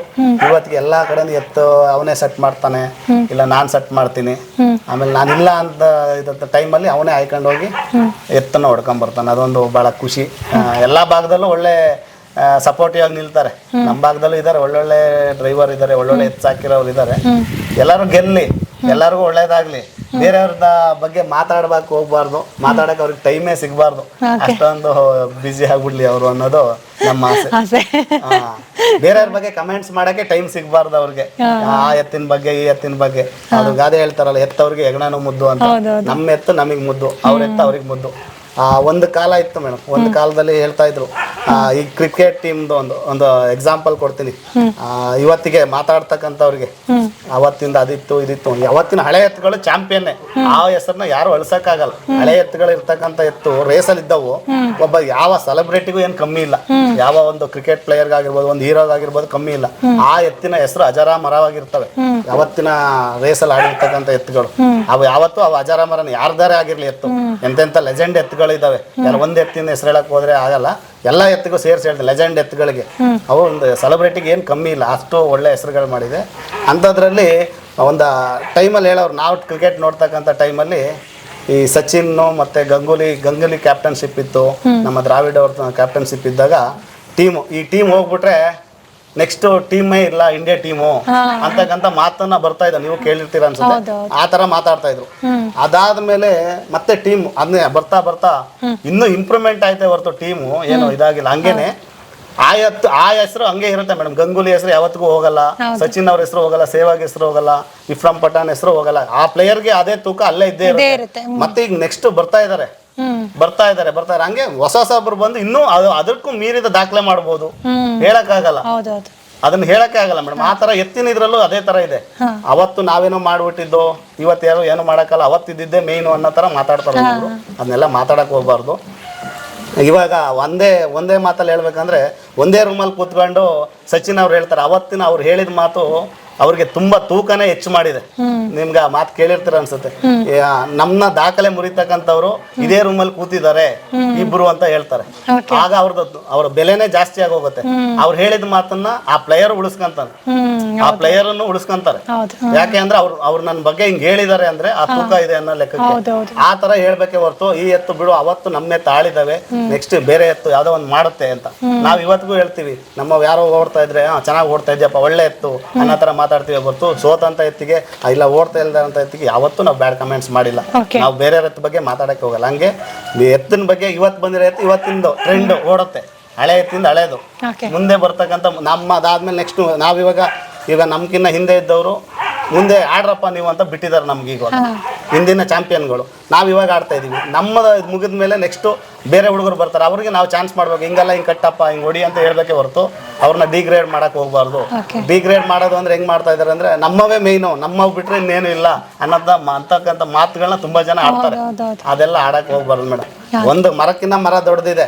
ಇವತ್ತಿಗೆ ಎಲ್ಲಾ ಕಡೆ ಎತ್ತು ಅವನೇ ಸೆಟ್ ಮಾಡ್ತಾನೆ. ಇಲ್ಲ ನಾನು ಸೆಟ್ ಮಾಡ್ತೀನಿ. ಆಮೇಲೆ ನಾನಿಲ್ಲ ಅಂತ ಇದ್ದ ಟೈಮಲ್ಲಿ ಅವನೇ ಆಯ್ಕೊಂಡು ಹೋಗಿ ಎತ್ತನ್ನ ಹೊಡ್ಕೊಂಡ್ ಬರ್ತಾನೆ. ಅದೊಂದು ಬಹಳ ಖುಷಿ. ಆ, ಎಲ್ಲಾ ಭಾಗದಲ್ಲೂ ಒಳ್ಳೆ ಸಪೋರ್ಟಿವ್ ಆಗಿ ನಿಲ್ತಾರೆ. ನಮ್ಮ ಭಾಗದಲ್ಲೂ ಇದ್ದಾರೆ ಒಳ್ಳೊಳ್ಳೆ ಡ್ರೈವರ್ ಇದ್ದಾರೆ ಒಳ್ಳೊಳ್ಳೆ ಎತ್ತು ಸಾಕಿರೋರು ಇದ್ದಾರೆ ಎಲ್ಲರೂ ಗೆಲ್ಲಿ. ಎಲ್ಲರಿಗೂ ಒಳ್ಳೇದಾಗ್ಲಿ. ಬೇರೆಯವ್ರದ ಬಗ್ಗೆ ಮಾತಾಡ್ಬೇಕು ಹೋಗ್ಬಾರ್ದು. ಮಾತಾಡಕ್ ಅವ್ರಿಗೆ ಟೈಮೇ ಸಿಗ್ಬಾರ್ದು. ಅಷ್ಟೊಂದು ಬಿಜಿ ಆಗ್ಬಿಡ್ಲಿ ಅವರು ಅನ್ನೋದು ನಮ್ಮ ಆಸೆ. ಬೇರೆಯವ್ರ ಬಗ್ಗೆ ಕಮೆಂಟ್ಸ್ ಮಾಡಕ್ಕೆ ಟೈಮ್ ಸಿಗ್ಬಾರ್ದು ಅವ್ರಿಗೆ. ಆ ಎತ್ತಿನ ಬಗ್ಗೆ ಈ ಎತ್ತಿನ ಬಗ್ಗೆ. ಅದು ಗಾದೆ ಹೇಳ್ತಾರಲ್ಲ ಎತ್ತವ್ರಿಗೆ ಹೆಗಣನು ಮುದ್ದು ಅಂತ. ನಮ್ಮ ಎತ್ತು ನಮಗ್ ಮುದ್ದು ಅವ್ರ ಎತ್ತ ಅವ್ರಿಗೆ ಮುದ್ದು. ಒಂದು ಕಾಲ ಇತ್ತು ಮೇಡಮ್ ಒಂದು ಕಾಲದಲ್ಲಿ ಹೇಳ್ತಾ ಇದ್ರು. ಆ, ಈ ಕ್ರಿಕೆಟ್ ಟೀಮ್ದು ಒಂದು ಒಂದು ಎಕ್ಸಾಂಪಲ್ ಕೊಡ್ತೀನಿ. ಆ, ಇವತ್ತಿಗೆ ಮಾತಾಡ್ತಕ್ಕಂಥವ್ರಿಗೆ. ಅವತ್ತಿಂದ ಅದಿತ್ತು ಇದಿತ್ತು ಯಾವತ್ತಿನ ಹಳೆ ಎತ್ತುಗಳು ಚಾಂಪಿಯನ್ನೇ. ಆ ಹೆಸರನ್ನ ಯಾರು ಅಳ್ಸಕ್ಕಾಗಲ್ಲ. ಹಳೆ ಎತ್ತುಗಳು ಇರ್ತಕ್ಕಂಥ ಎತ್ತು ರೇಸಲ್ಲಿ ಇದ್ದವು ಒಬ್ಬ ಯಾವ ಸೆಲೆಬ್ರಿಟಿಗೂ ಏನು ಕಮ್ಮಿ ಇಲ್ಲ. ಯಾವ ಒಂದು ಕ್ರಿಕೆಟ್ ಪ್ಲೇಯರ್ ಆಗಿರ್ಬೋದು ಒಂದು ಹೀರೋಗಾಗಿರ್ಬೋದು ಕಮ್ಮಿ ಇಲ್ಲ. ಆ ಎತ್ತಿನ ಹೆಸರು ಅಜರಾಮರವಾಗಿರ್ತವೆ. ಯಾವತ್ತಿನ ರೇಸಲ್ಲಿ ಆಡಿರ್ತಕ್ಕಂಥ ಎತ್ತುಗಳು. ಅವು ಯಾವತ್ತೂ ಅವು ಅಜರಾಮರನ. ಯಾರ್ದಾರೆ ಆಗಿರ್ಲಿ ಎತ್ತು. ಎಂತೆಂಥ ಲೆಜೆಂಡ್ ಎತ್ತುಗಳು ಇದಾವೆ ಯಾರು ಒಂದ್ ಎತ್ತಿನ ಹೆಸರು ಹೇಳಕ್ ಹೋದ್ರೆ ಆಗಲ್ಲ. ಎಲ್ಲ ಎತ್ತಿಗೂ ಸೇರಿಸಿ ಹೇಳ್ತಾರೆ ಲೆಜೆಂಡ್ ಎತ್ತುಗಳಿಗೆ. ಅವು ಒಂದು ಸೆಲೆಬ್ರಿಟಿಗೆ ಏನು ಕಮ್ಮಿ ಇಲ್ಲ ಅಷ್ಟು ಒಳ್ಳೆ ಹೆಸರುಗಳು ಮಾಡಿದೆ. ಅಂಥದ್ರಲ್ಲಿ ಒಂದು ಟೈಮಲ್ಲಿ ಹೇಳೋರು ನಾವು ಕ್ರಿಕೆಟ್ ನೋಡ್ತಕ್ಕಂಥ ಟೈಮಲ್ಲಿ ಈ ಸಚಿನ್ ಮತ್ತೆ ಗಂಗೂಲಿ ಗಂಗೂಲಿ ಕ್ಯಾಪ್ಟನ್ಶಿಪ್ ಇತ್ತು. ನಮ್ಮ ದ್ರಾವಿಡ್ ಅವ್ರ ಕ್ಯಾಪ್ಟನ್ಶಿಪ್ ಇದ್ದಾಗ ಟೀಮು ಈ ಟೀಮ್ ಹೋಗ್ಬಿಟ್ರೆ ನೆಕ್ಸ್ಟ್ ಟೀಮೇ ಇಲ್ಲ ಇಂಡಿಯಾ ಟೀಮು. ಅಂತಕ್ಕಂಥ ಮಾತನ್ನ ಬರ್ತಾ ಇದ್ದ ನೀವು ಕೇಳಿರ್ತೀರ ಅನ್ಸುತ್ತೆ. ಆ ತರ ಮಾತಾಡ್ತಾ ಇದ್ರು. ಅದಾದ್ಮೇಲೆ ಮತ್ತೆ ಟೀಮ್ ಅದನ್ನೇ ಬರ್ತಾ ಬರ್ತಾ ಇನ್ನೂ ಇಂಪ್ರೂವ್ಮೆಂಟ್ ಆಯ್ತೆ ಹೊರತು ಟೀಮು. ಏನು ಇದಾಗಿಲ್ಲ. ಹಂಗೇನೆ ಆ ಎತ್ತು ಆ ಹೆಸರು ಹಂಗೆ ಇರುತ್ತೆ ಮೇಡಮ್. ಗಂಗೂಲಿ ಹೆಸರು ಯಾವತ್ತಿಗೂ ಹೋಗಲ್ಲ. ಸಚಿನ್ ಅವ್ರ ಹೆಸರು ಹೋಗಲ್ಲ. ಸೇವಾಗ್ ಹೆಸರು ಹೋಗಲ್ಲ. ಇಫ್ರಾಮ್ ಪಠಾನ್ ಹೆಸರು ಹೋಗಲ್ಲ. ಆ ಪ್ಲೇಯರ್ಗೆ ಅದೇ ತೂಕ ಅಲ್ಲೇ ಇದ್ದೇ ಇದೇ ಇರುತ್ತೆ. ಇರುತ್ತೆ. ಮತ್ತೆ ಈಗ ನೆಕ್ಸ್ಟ್ ಬರ್ತಾ ಇದಾರೆ. ಬರ್ತಾ ಇದಾರೆ ಬರ್ತಾ ಇದಾರೆ ಹಂಗೆ ಹೊಸ ಹೊಸಬ್ರು ಬಂದು ಇನ್ನೂ ಅದು ಅದಕ್ಕೂ ಮೀರಿದ ದಾಖಲೆ ಮಾಡಬಹುದು ಹೇಳಕ್ಕಾಗಲ್ಲ. ಆಗಲ್ಲ ಅದನ್ನ ಹೇಳಕ್ಕೆ ಆಗಲ್ಲ ಮೇಡಮ್. ಆ ತರ ಎತ್ತಿನ ಇದ್ರಲ್ಲೂ ಅದೇ ತರ ಇದೆ. ಅವತ್ತು ನಾವೇನೋ ಮಾಡ್ಬಿಟ್ಟಿದ್ದು ಇವತ್ತು ಯಾರು ಏನು ಮಾಡಕ್ಕಲ್ಲ ಅವತ್ತಿದ್ದೆ ಮೇಯ್ನು ಅನ್ನೋ ತರ ಮಾತಾಡ್ತಾರೆ ಅದನ್ನೆಲ್ಲ ಮಾತಾಡಕ್ ಹೋಗ್ಬಾರ್ದು. ಇವಾಗ ಒಂದೇ ಒಂದೇ ಮಾತಲ್ಲಿ ಹೇಳ್ಬೇಕಂದ್ರೆ ಒಂದೇ ರೂಮಲ್ಲಿ ಕೂತ್ಕೊಂಡು ಸಚಿನ್ ಅವ್ರು ಹೇಳ್ತಾರೆ ಅವತ್ತಿನ ಅವ್ರು ಹೇಳಿದ ಮಾತು ಅವ್ರಿಗೆ ತುಂಬಾ ತೂಕನೇ ಹೆಚ್ಚು ಮಾಡಿದೆ. ನಿಮ್ಗೆ ಆ ಮಾತು ಕೇಳಿರ್ತೀರ ಅನ್ಸುತ್ತೆ. ನಮ್ಮ ನಮ್ನ ದಾಖಲೆ ಮುರಿತಕ್ಕಂಥವ್ರು ಇದೇ ರೂಮಲ್ಲಿ ಕೂತಿದ್ದಾರೆ ಇಬ್ರು ಅಂತ ಹೇಳ್ತಾರೆ. ಆಗ ಅವ್ರದ್ದು ಅವ್ರ ಬೆಲೆನೇ ಜಾಸ್ತಿ ಆಗೋಗುತ್ತೆ. ಅವ್ರು ಹೇಳಿದ ಮಾತನ್ನ ಆ ಪ್ಲೇಯರ್ ಉಳಿಸ್ಕೊಂತಾನೆ. ಆ ಪ್ಲೇಯರ್ ಅನ್ನು ಉಳಿಸ್ಕೊಂತಾರೆ. ಯಾಕೆ ಅಂದ್ರೆ ಅವ್ರು ಅವ್ರು ನನ್ನ ಬಗ್ಗೆ ಹಿಂಗ್ ಹೇಳಿದ್ದಾರೆ ಅಂದ್ರೆ ಆ ತೂಕ ಇದೆ ಅನ್ನೋ ಲೆಕ್ಕಕ್ಕೆ. ಆ ತರ ಹೇಳ್ಬೇಕೆ ಹೊರತು ಈ ಎತ್ತು ಬಿಡು ಅವತ್ತು ನಮ್ಮ ತಾಳಿದಾವೆ ಆಳಿದಾವೆ ನೆಕ್ಸ್ಟ್ ಬೇರೆ ಎತ್ತು ಯಾವ್ದೋ ಒಂದು ಮಾಡುತ್ತೆ ಅಂತ. ನಾವ್ ಇವತ್ತಿಗೂ ಹೇಳ್ತೀವಿ ನಮ್ಮ ಯಾರೋ ಓಡ್ತಾ ಇದ್ರೆ ಚೆನ್ನಾಗಿ ಓಡ್ತಾ ಇದ್ಯಪ್ಪ ಒಳ್ಳೆ ಎತ್ತು ಅನ್ನೋ ತರ ಮಾತಾಡ್ತೀವಿ ಹೊರತು ಸೋತಂತ ಎತ್ತಿಗೆ ಇಲ್ಲ ಓಡ್ತಾ ಇಲ್ದ ಅಂತ ಎತ್ತಿಗೆ ಯಾವತ್ತೂ ನಾವು ಬ್ಯಾಡ್ ಕಮೆಂಟ್ಸ್ ಮಾಡಿಲ್ಲ. ನಾವು ಬೇರೆ ರತ್ ಬಗ್ಗೆ ಮಾತಾಡಕ್ಕೆ ಹೋಗಲ್ಲ. ಹಂಗೆ ಎತ್ತಿನ ಬಗ್ಗೆ ಇವತ್ತು ಬಂದಿರೋ ಎತ್ತು ಇವತ್ತಿಂದು ಟ್ರೆಂಡ್ ಓಡುತ್ತೆ. ಹಳೆ ಎತ್ತಿಂದ ಹಳೇದು. ಓಕೆ ಮುಂದೆ ಬರ್ತಕ್ಕಂಥ ನಮ್ಮ ಅದಾದ್ಮೇಲೆ ನೆಕ್ಸ್ಟ್ ನಾವಿವಾಗ ಈಗ ನಮ್ಗಿನ್ನ ಹಿಂದೆ ಇದ್ದವರು ಮುಂದೆ ಆಡ್ರಪ್ಪ ನೀವು ಅಂತ ಬಿಟ್ಟಿದ್ದಾರೆ ನಮ್ಗೆ ಈಗ ಹಿಂದಿನ ಚಾಂಪಿಯನ್ಗಳು. ನಾವು ಇವಾಗ ಆಡ್ತಾ ಇದೀವಿ. ನಮ್ಮದ ಮುಗಿದ ಮೇಲೆ ನೆಕ್ಸ್ಟ್ ಬೇರೆ ಹುಡುಗರು ಬರ್ತಾರೆ. ಅವ್ರಿಗೆ ನಾವು ಚಾನ್ಸ್ ಮಾಡ್ಬೇಕು. ಹಿಂಗಲ್ಲ ಹಿಂಗೆ ಕಟ್ಟಪ್ಪ ಹಿಂಗೆ ಹೊಡಿ ಅಂತ ಹೇಳ್ಬೇಕೆ ಹೊರತು ಅವ್ರನ್ನ ಡಿಗ್ರೇಡ್ ಮಾಡಕ್ ಹೋಗ್ಬಾರ್ದು. ಡಿಗ್ರೇಡ್ ಮಾಡೋದು ಅಂದ್ರೆ ಹೆಂಗ್ ಮಾಡ್ತಾ ಇದ್ದಾರೆ ಅಂದ್ರೆ ನಮ್ಮವೇ ಮೇಯ್ನು ನಮ್ಮವ್ ಬಿಟ್ರೆ ಇನ್ನೇನು ಇಲ್ಲ ಅನ್ನೋದ ಅಂತಕ್ಕಂಥ ಮಾತುಗಳನ್ನ ತುಂಬಾ ಜನ ಆಡ್ತಾರೆ. ಅದೆಲ್ಲ ಆಡಕ್ ಹೋಗ್ಬಾರ್ದು ಮೇಡಮ್ ಒಂದು ಮರಕ್ಕಿಂತ ಮರ ದೊಡ್ಡದಿದೆ.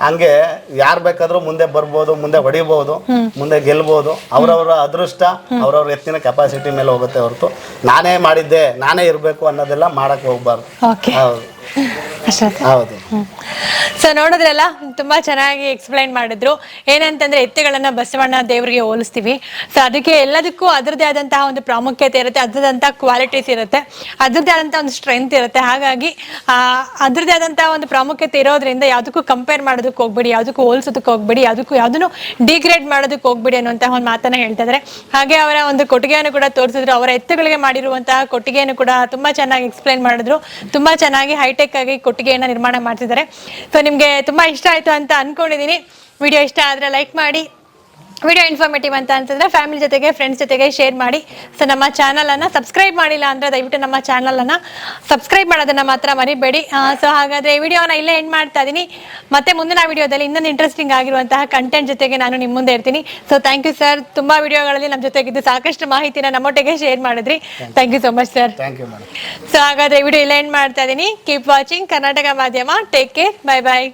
ಹಂಗೆ ಯಾರು ಬೇಕಾದ್ರೂ ಮುಂದೆ ಬರ್ಬೋದು ಮುಂದೆ ಹೊಡಿಬಹುದು ಮುಂದೆ ಗೆಲ್ಬಹುದು ಅವ್ರವ್ರ ಅದೃಷ್ಟ ಅವ್ರವ್ರ ಎತ್ತಿನ ಕೆಪಾಸಿಟಿ ಮೇಲೆ ಹೋಗುತ್ತೆ ಹೊರತು. ನಾನೇ ಮಾಡಿದ್ದೆ ನಾನೇ ಇರಬೇಕು ಅನ್ನೋದೆಲ್ಲ ಮಾಡಕ್ ಹೋಗ್ಬಾರ್ದು. ಹೌದು. ಹೌದು. ಸೊ ನೋಡಿದ್ರಲ್ಲ ತುಂಬಾ ಚೆನ್ನಾಗಿ ಎಕ್ಸ್ಪ್ಲೈನ್ ಮಾಡಿದ್ರು. ಏನಂತಂದ್ರೆ ಎತ್ತುಗಳನ್ನ ಬಸವಣ್ಣ ದೇವರಿಗೆ ಹೋಲಿಸ್ತೀವಿ. ಸೊ ಅದಕ್ಕೆ ಎಲ್ಲದಕ್ಕೂ ಅದರದೇ ಆದಂತಹ ಒಂದು ಪ್ರಾಮುಖ್ಯತೆ ಇರುತ್ತೆ ಅದರದಂತಹ ಕ್ವಾಲಿಟೀಸ್ ಇರುತ್ತೆ ಅದರದೇ ಆದಂತಹ ಒಂದು ಸ್ಟ್ರೆಂತ್ ಇರುತ್ತೆ. ಹಾಗಾಗಿ ಆ, ಅದರದೇ ಆದಂತಹ ಒಂದು ಪ್ರಾಮುಖ್ಯತೆ ಇರೋದ್ರಿಂದ ಯಾವ್ದಕ್ಕೂ ಕಂಪೇರ್ ಮಾಡೋದಕ್ಕೆ ಹೋಗ್ಬೇಡಿ ಯಾವುದಕ್ಕೂ ಹೋಲಿಸೋದಕ್ಕೆ ಹೋಗ್ಬೇಡಿ ಯಾವುದಕ್ಕೂ ಯಾವುದನ್ನು ಡಿಗ್ರೇಡ್ ಮಾಡೋದಕ್ಕೆ ಹೋಗ್ಬೇಡಿ ಅನ್ನುವಂತಹ ಒಂದು ಮಾತನ್ನ ಹೇಳ್ತಾ ಇದ್ದಾರೆ ಹಾಗೆ ಅವರ ಒಂದು ಕೊಟ್ಟಿಗೆಯನ್ನು ಕೂಡ ತೋರಿಸಿದ್ರು. ಅವರ ಎತ್ತುಗಳಿಗೆ ಮಾಡಿರುವಂತಹ ಕೊಟ್ಟಿಗೆಯನ್ನು ಕೂಡ ತುಂಬಾ ಚೆನ್ನಾಗಿ ಎಕ್ಸ್ಪ್ಲೈನ್ ಮಾಡಿದ್ರು. ತುಂಬಾ ಚೆನ್ನಾಗಿ ಹೈಟೆಕ್ ಆಗಿ ಕೊಟ್ಟಿಗೆಯನ್ನ ನಿರ್ಮಾಣ ಮಾಡ್ತಿದ್ದಾರೆ. ಸೊ ನಿಮ್ಗೆ ತುಂಬಾ ಇಷ್ಟ ಆಯ್ತು ಅಂತ ಅನ್ಕೊಂಡಿದೀನಿ. ವಿಡಿಯೋ ಇಷ್ಟ ಆದ್ರೆ ಲೈಕ್ ಮಾಡಿ ವಿಡಿಯೋ ಇನ್ಫಾರ್ಮೇಟಿವ್ ಅಂತ ಅಂತಂದ್ರೆ ಫ್ಯಾಮಿಲಿ ಜೊತೆಗೆ ಫ್ರೆಂಡ್ಸ್ ಜೊತೆಗೆ ಶೇರ್ ಮಾಡಿ. ಸೊ ನಮ್ಮ ಚಾನಲನ್ನು ಸಬ್ಸ್ಕ್ರೈಬ್ ಮಾಡಿಲ್ಲ ಅಂದರೆ ದಯವಿಟ್ಟು ನಮ್ಮ ಚಾನಲನ್ನು ಸಬ್ಸ್ಕ್ರೈಬ್ ಮಾಡೋದನ್ನು ಮಾತ್ರ ಮರಿಬೇಡಿ. ಸೊ ಹಾಗಾದರೆ ಈ ವಿಡಿಯೋನ ಇಲ್ಲೇ ಎಂಡ್ ಮಾಡ್ತಾ ಇದ್ದೀನಿ ಮತ್ತೆ ಮುಂದಿನ ವಿಡಿಯೋದಲ್ಲಿ ಇನ್ನೊಂದು ಇಂಟ್ರೆಸ್ಟಿಂಗ್ ಆಗಿರುವಂತಹ ಕಂಟೆಂಟ್ ಜೊತೆಗೆ ನಾನು ನಿಮ್ಮ ಮುಂದೆ ಇರ್ತೀನಿ. ಸೊ ಥ್ಯಾಂಕ್ ಯು ಸರ್ ತುಂಬ ವಿಡಿಯೋಗಳಲ್ಲಿ ನಮ್ಮ ಜೊತೆಗಿದ್ದು ಸಾಕಷ್ಟು ಮಾಹಿತಿನ ನಮ್ಮೊಟ್ಟಿಗೆ ಶೇರ್ ಮಾಡಿದ್ರಿ. Thank you so much sir so ಹಾಗಾದರೆ ವಿಡಿಯೋ ಇಲ್ಲೇ ಎಂಡ್ ಮಾಡ್ತಾ ಇದ್ದೀನಿ ಕೀಪ್ ವಾಚಿಂಗ್ ಕರ್ನಾಟಕ ಮಾಧ್ಯಮ ಟೇಕ್ ಕೇರ್ ಬೈ ಬಾಯ್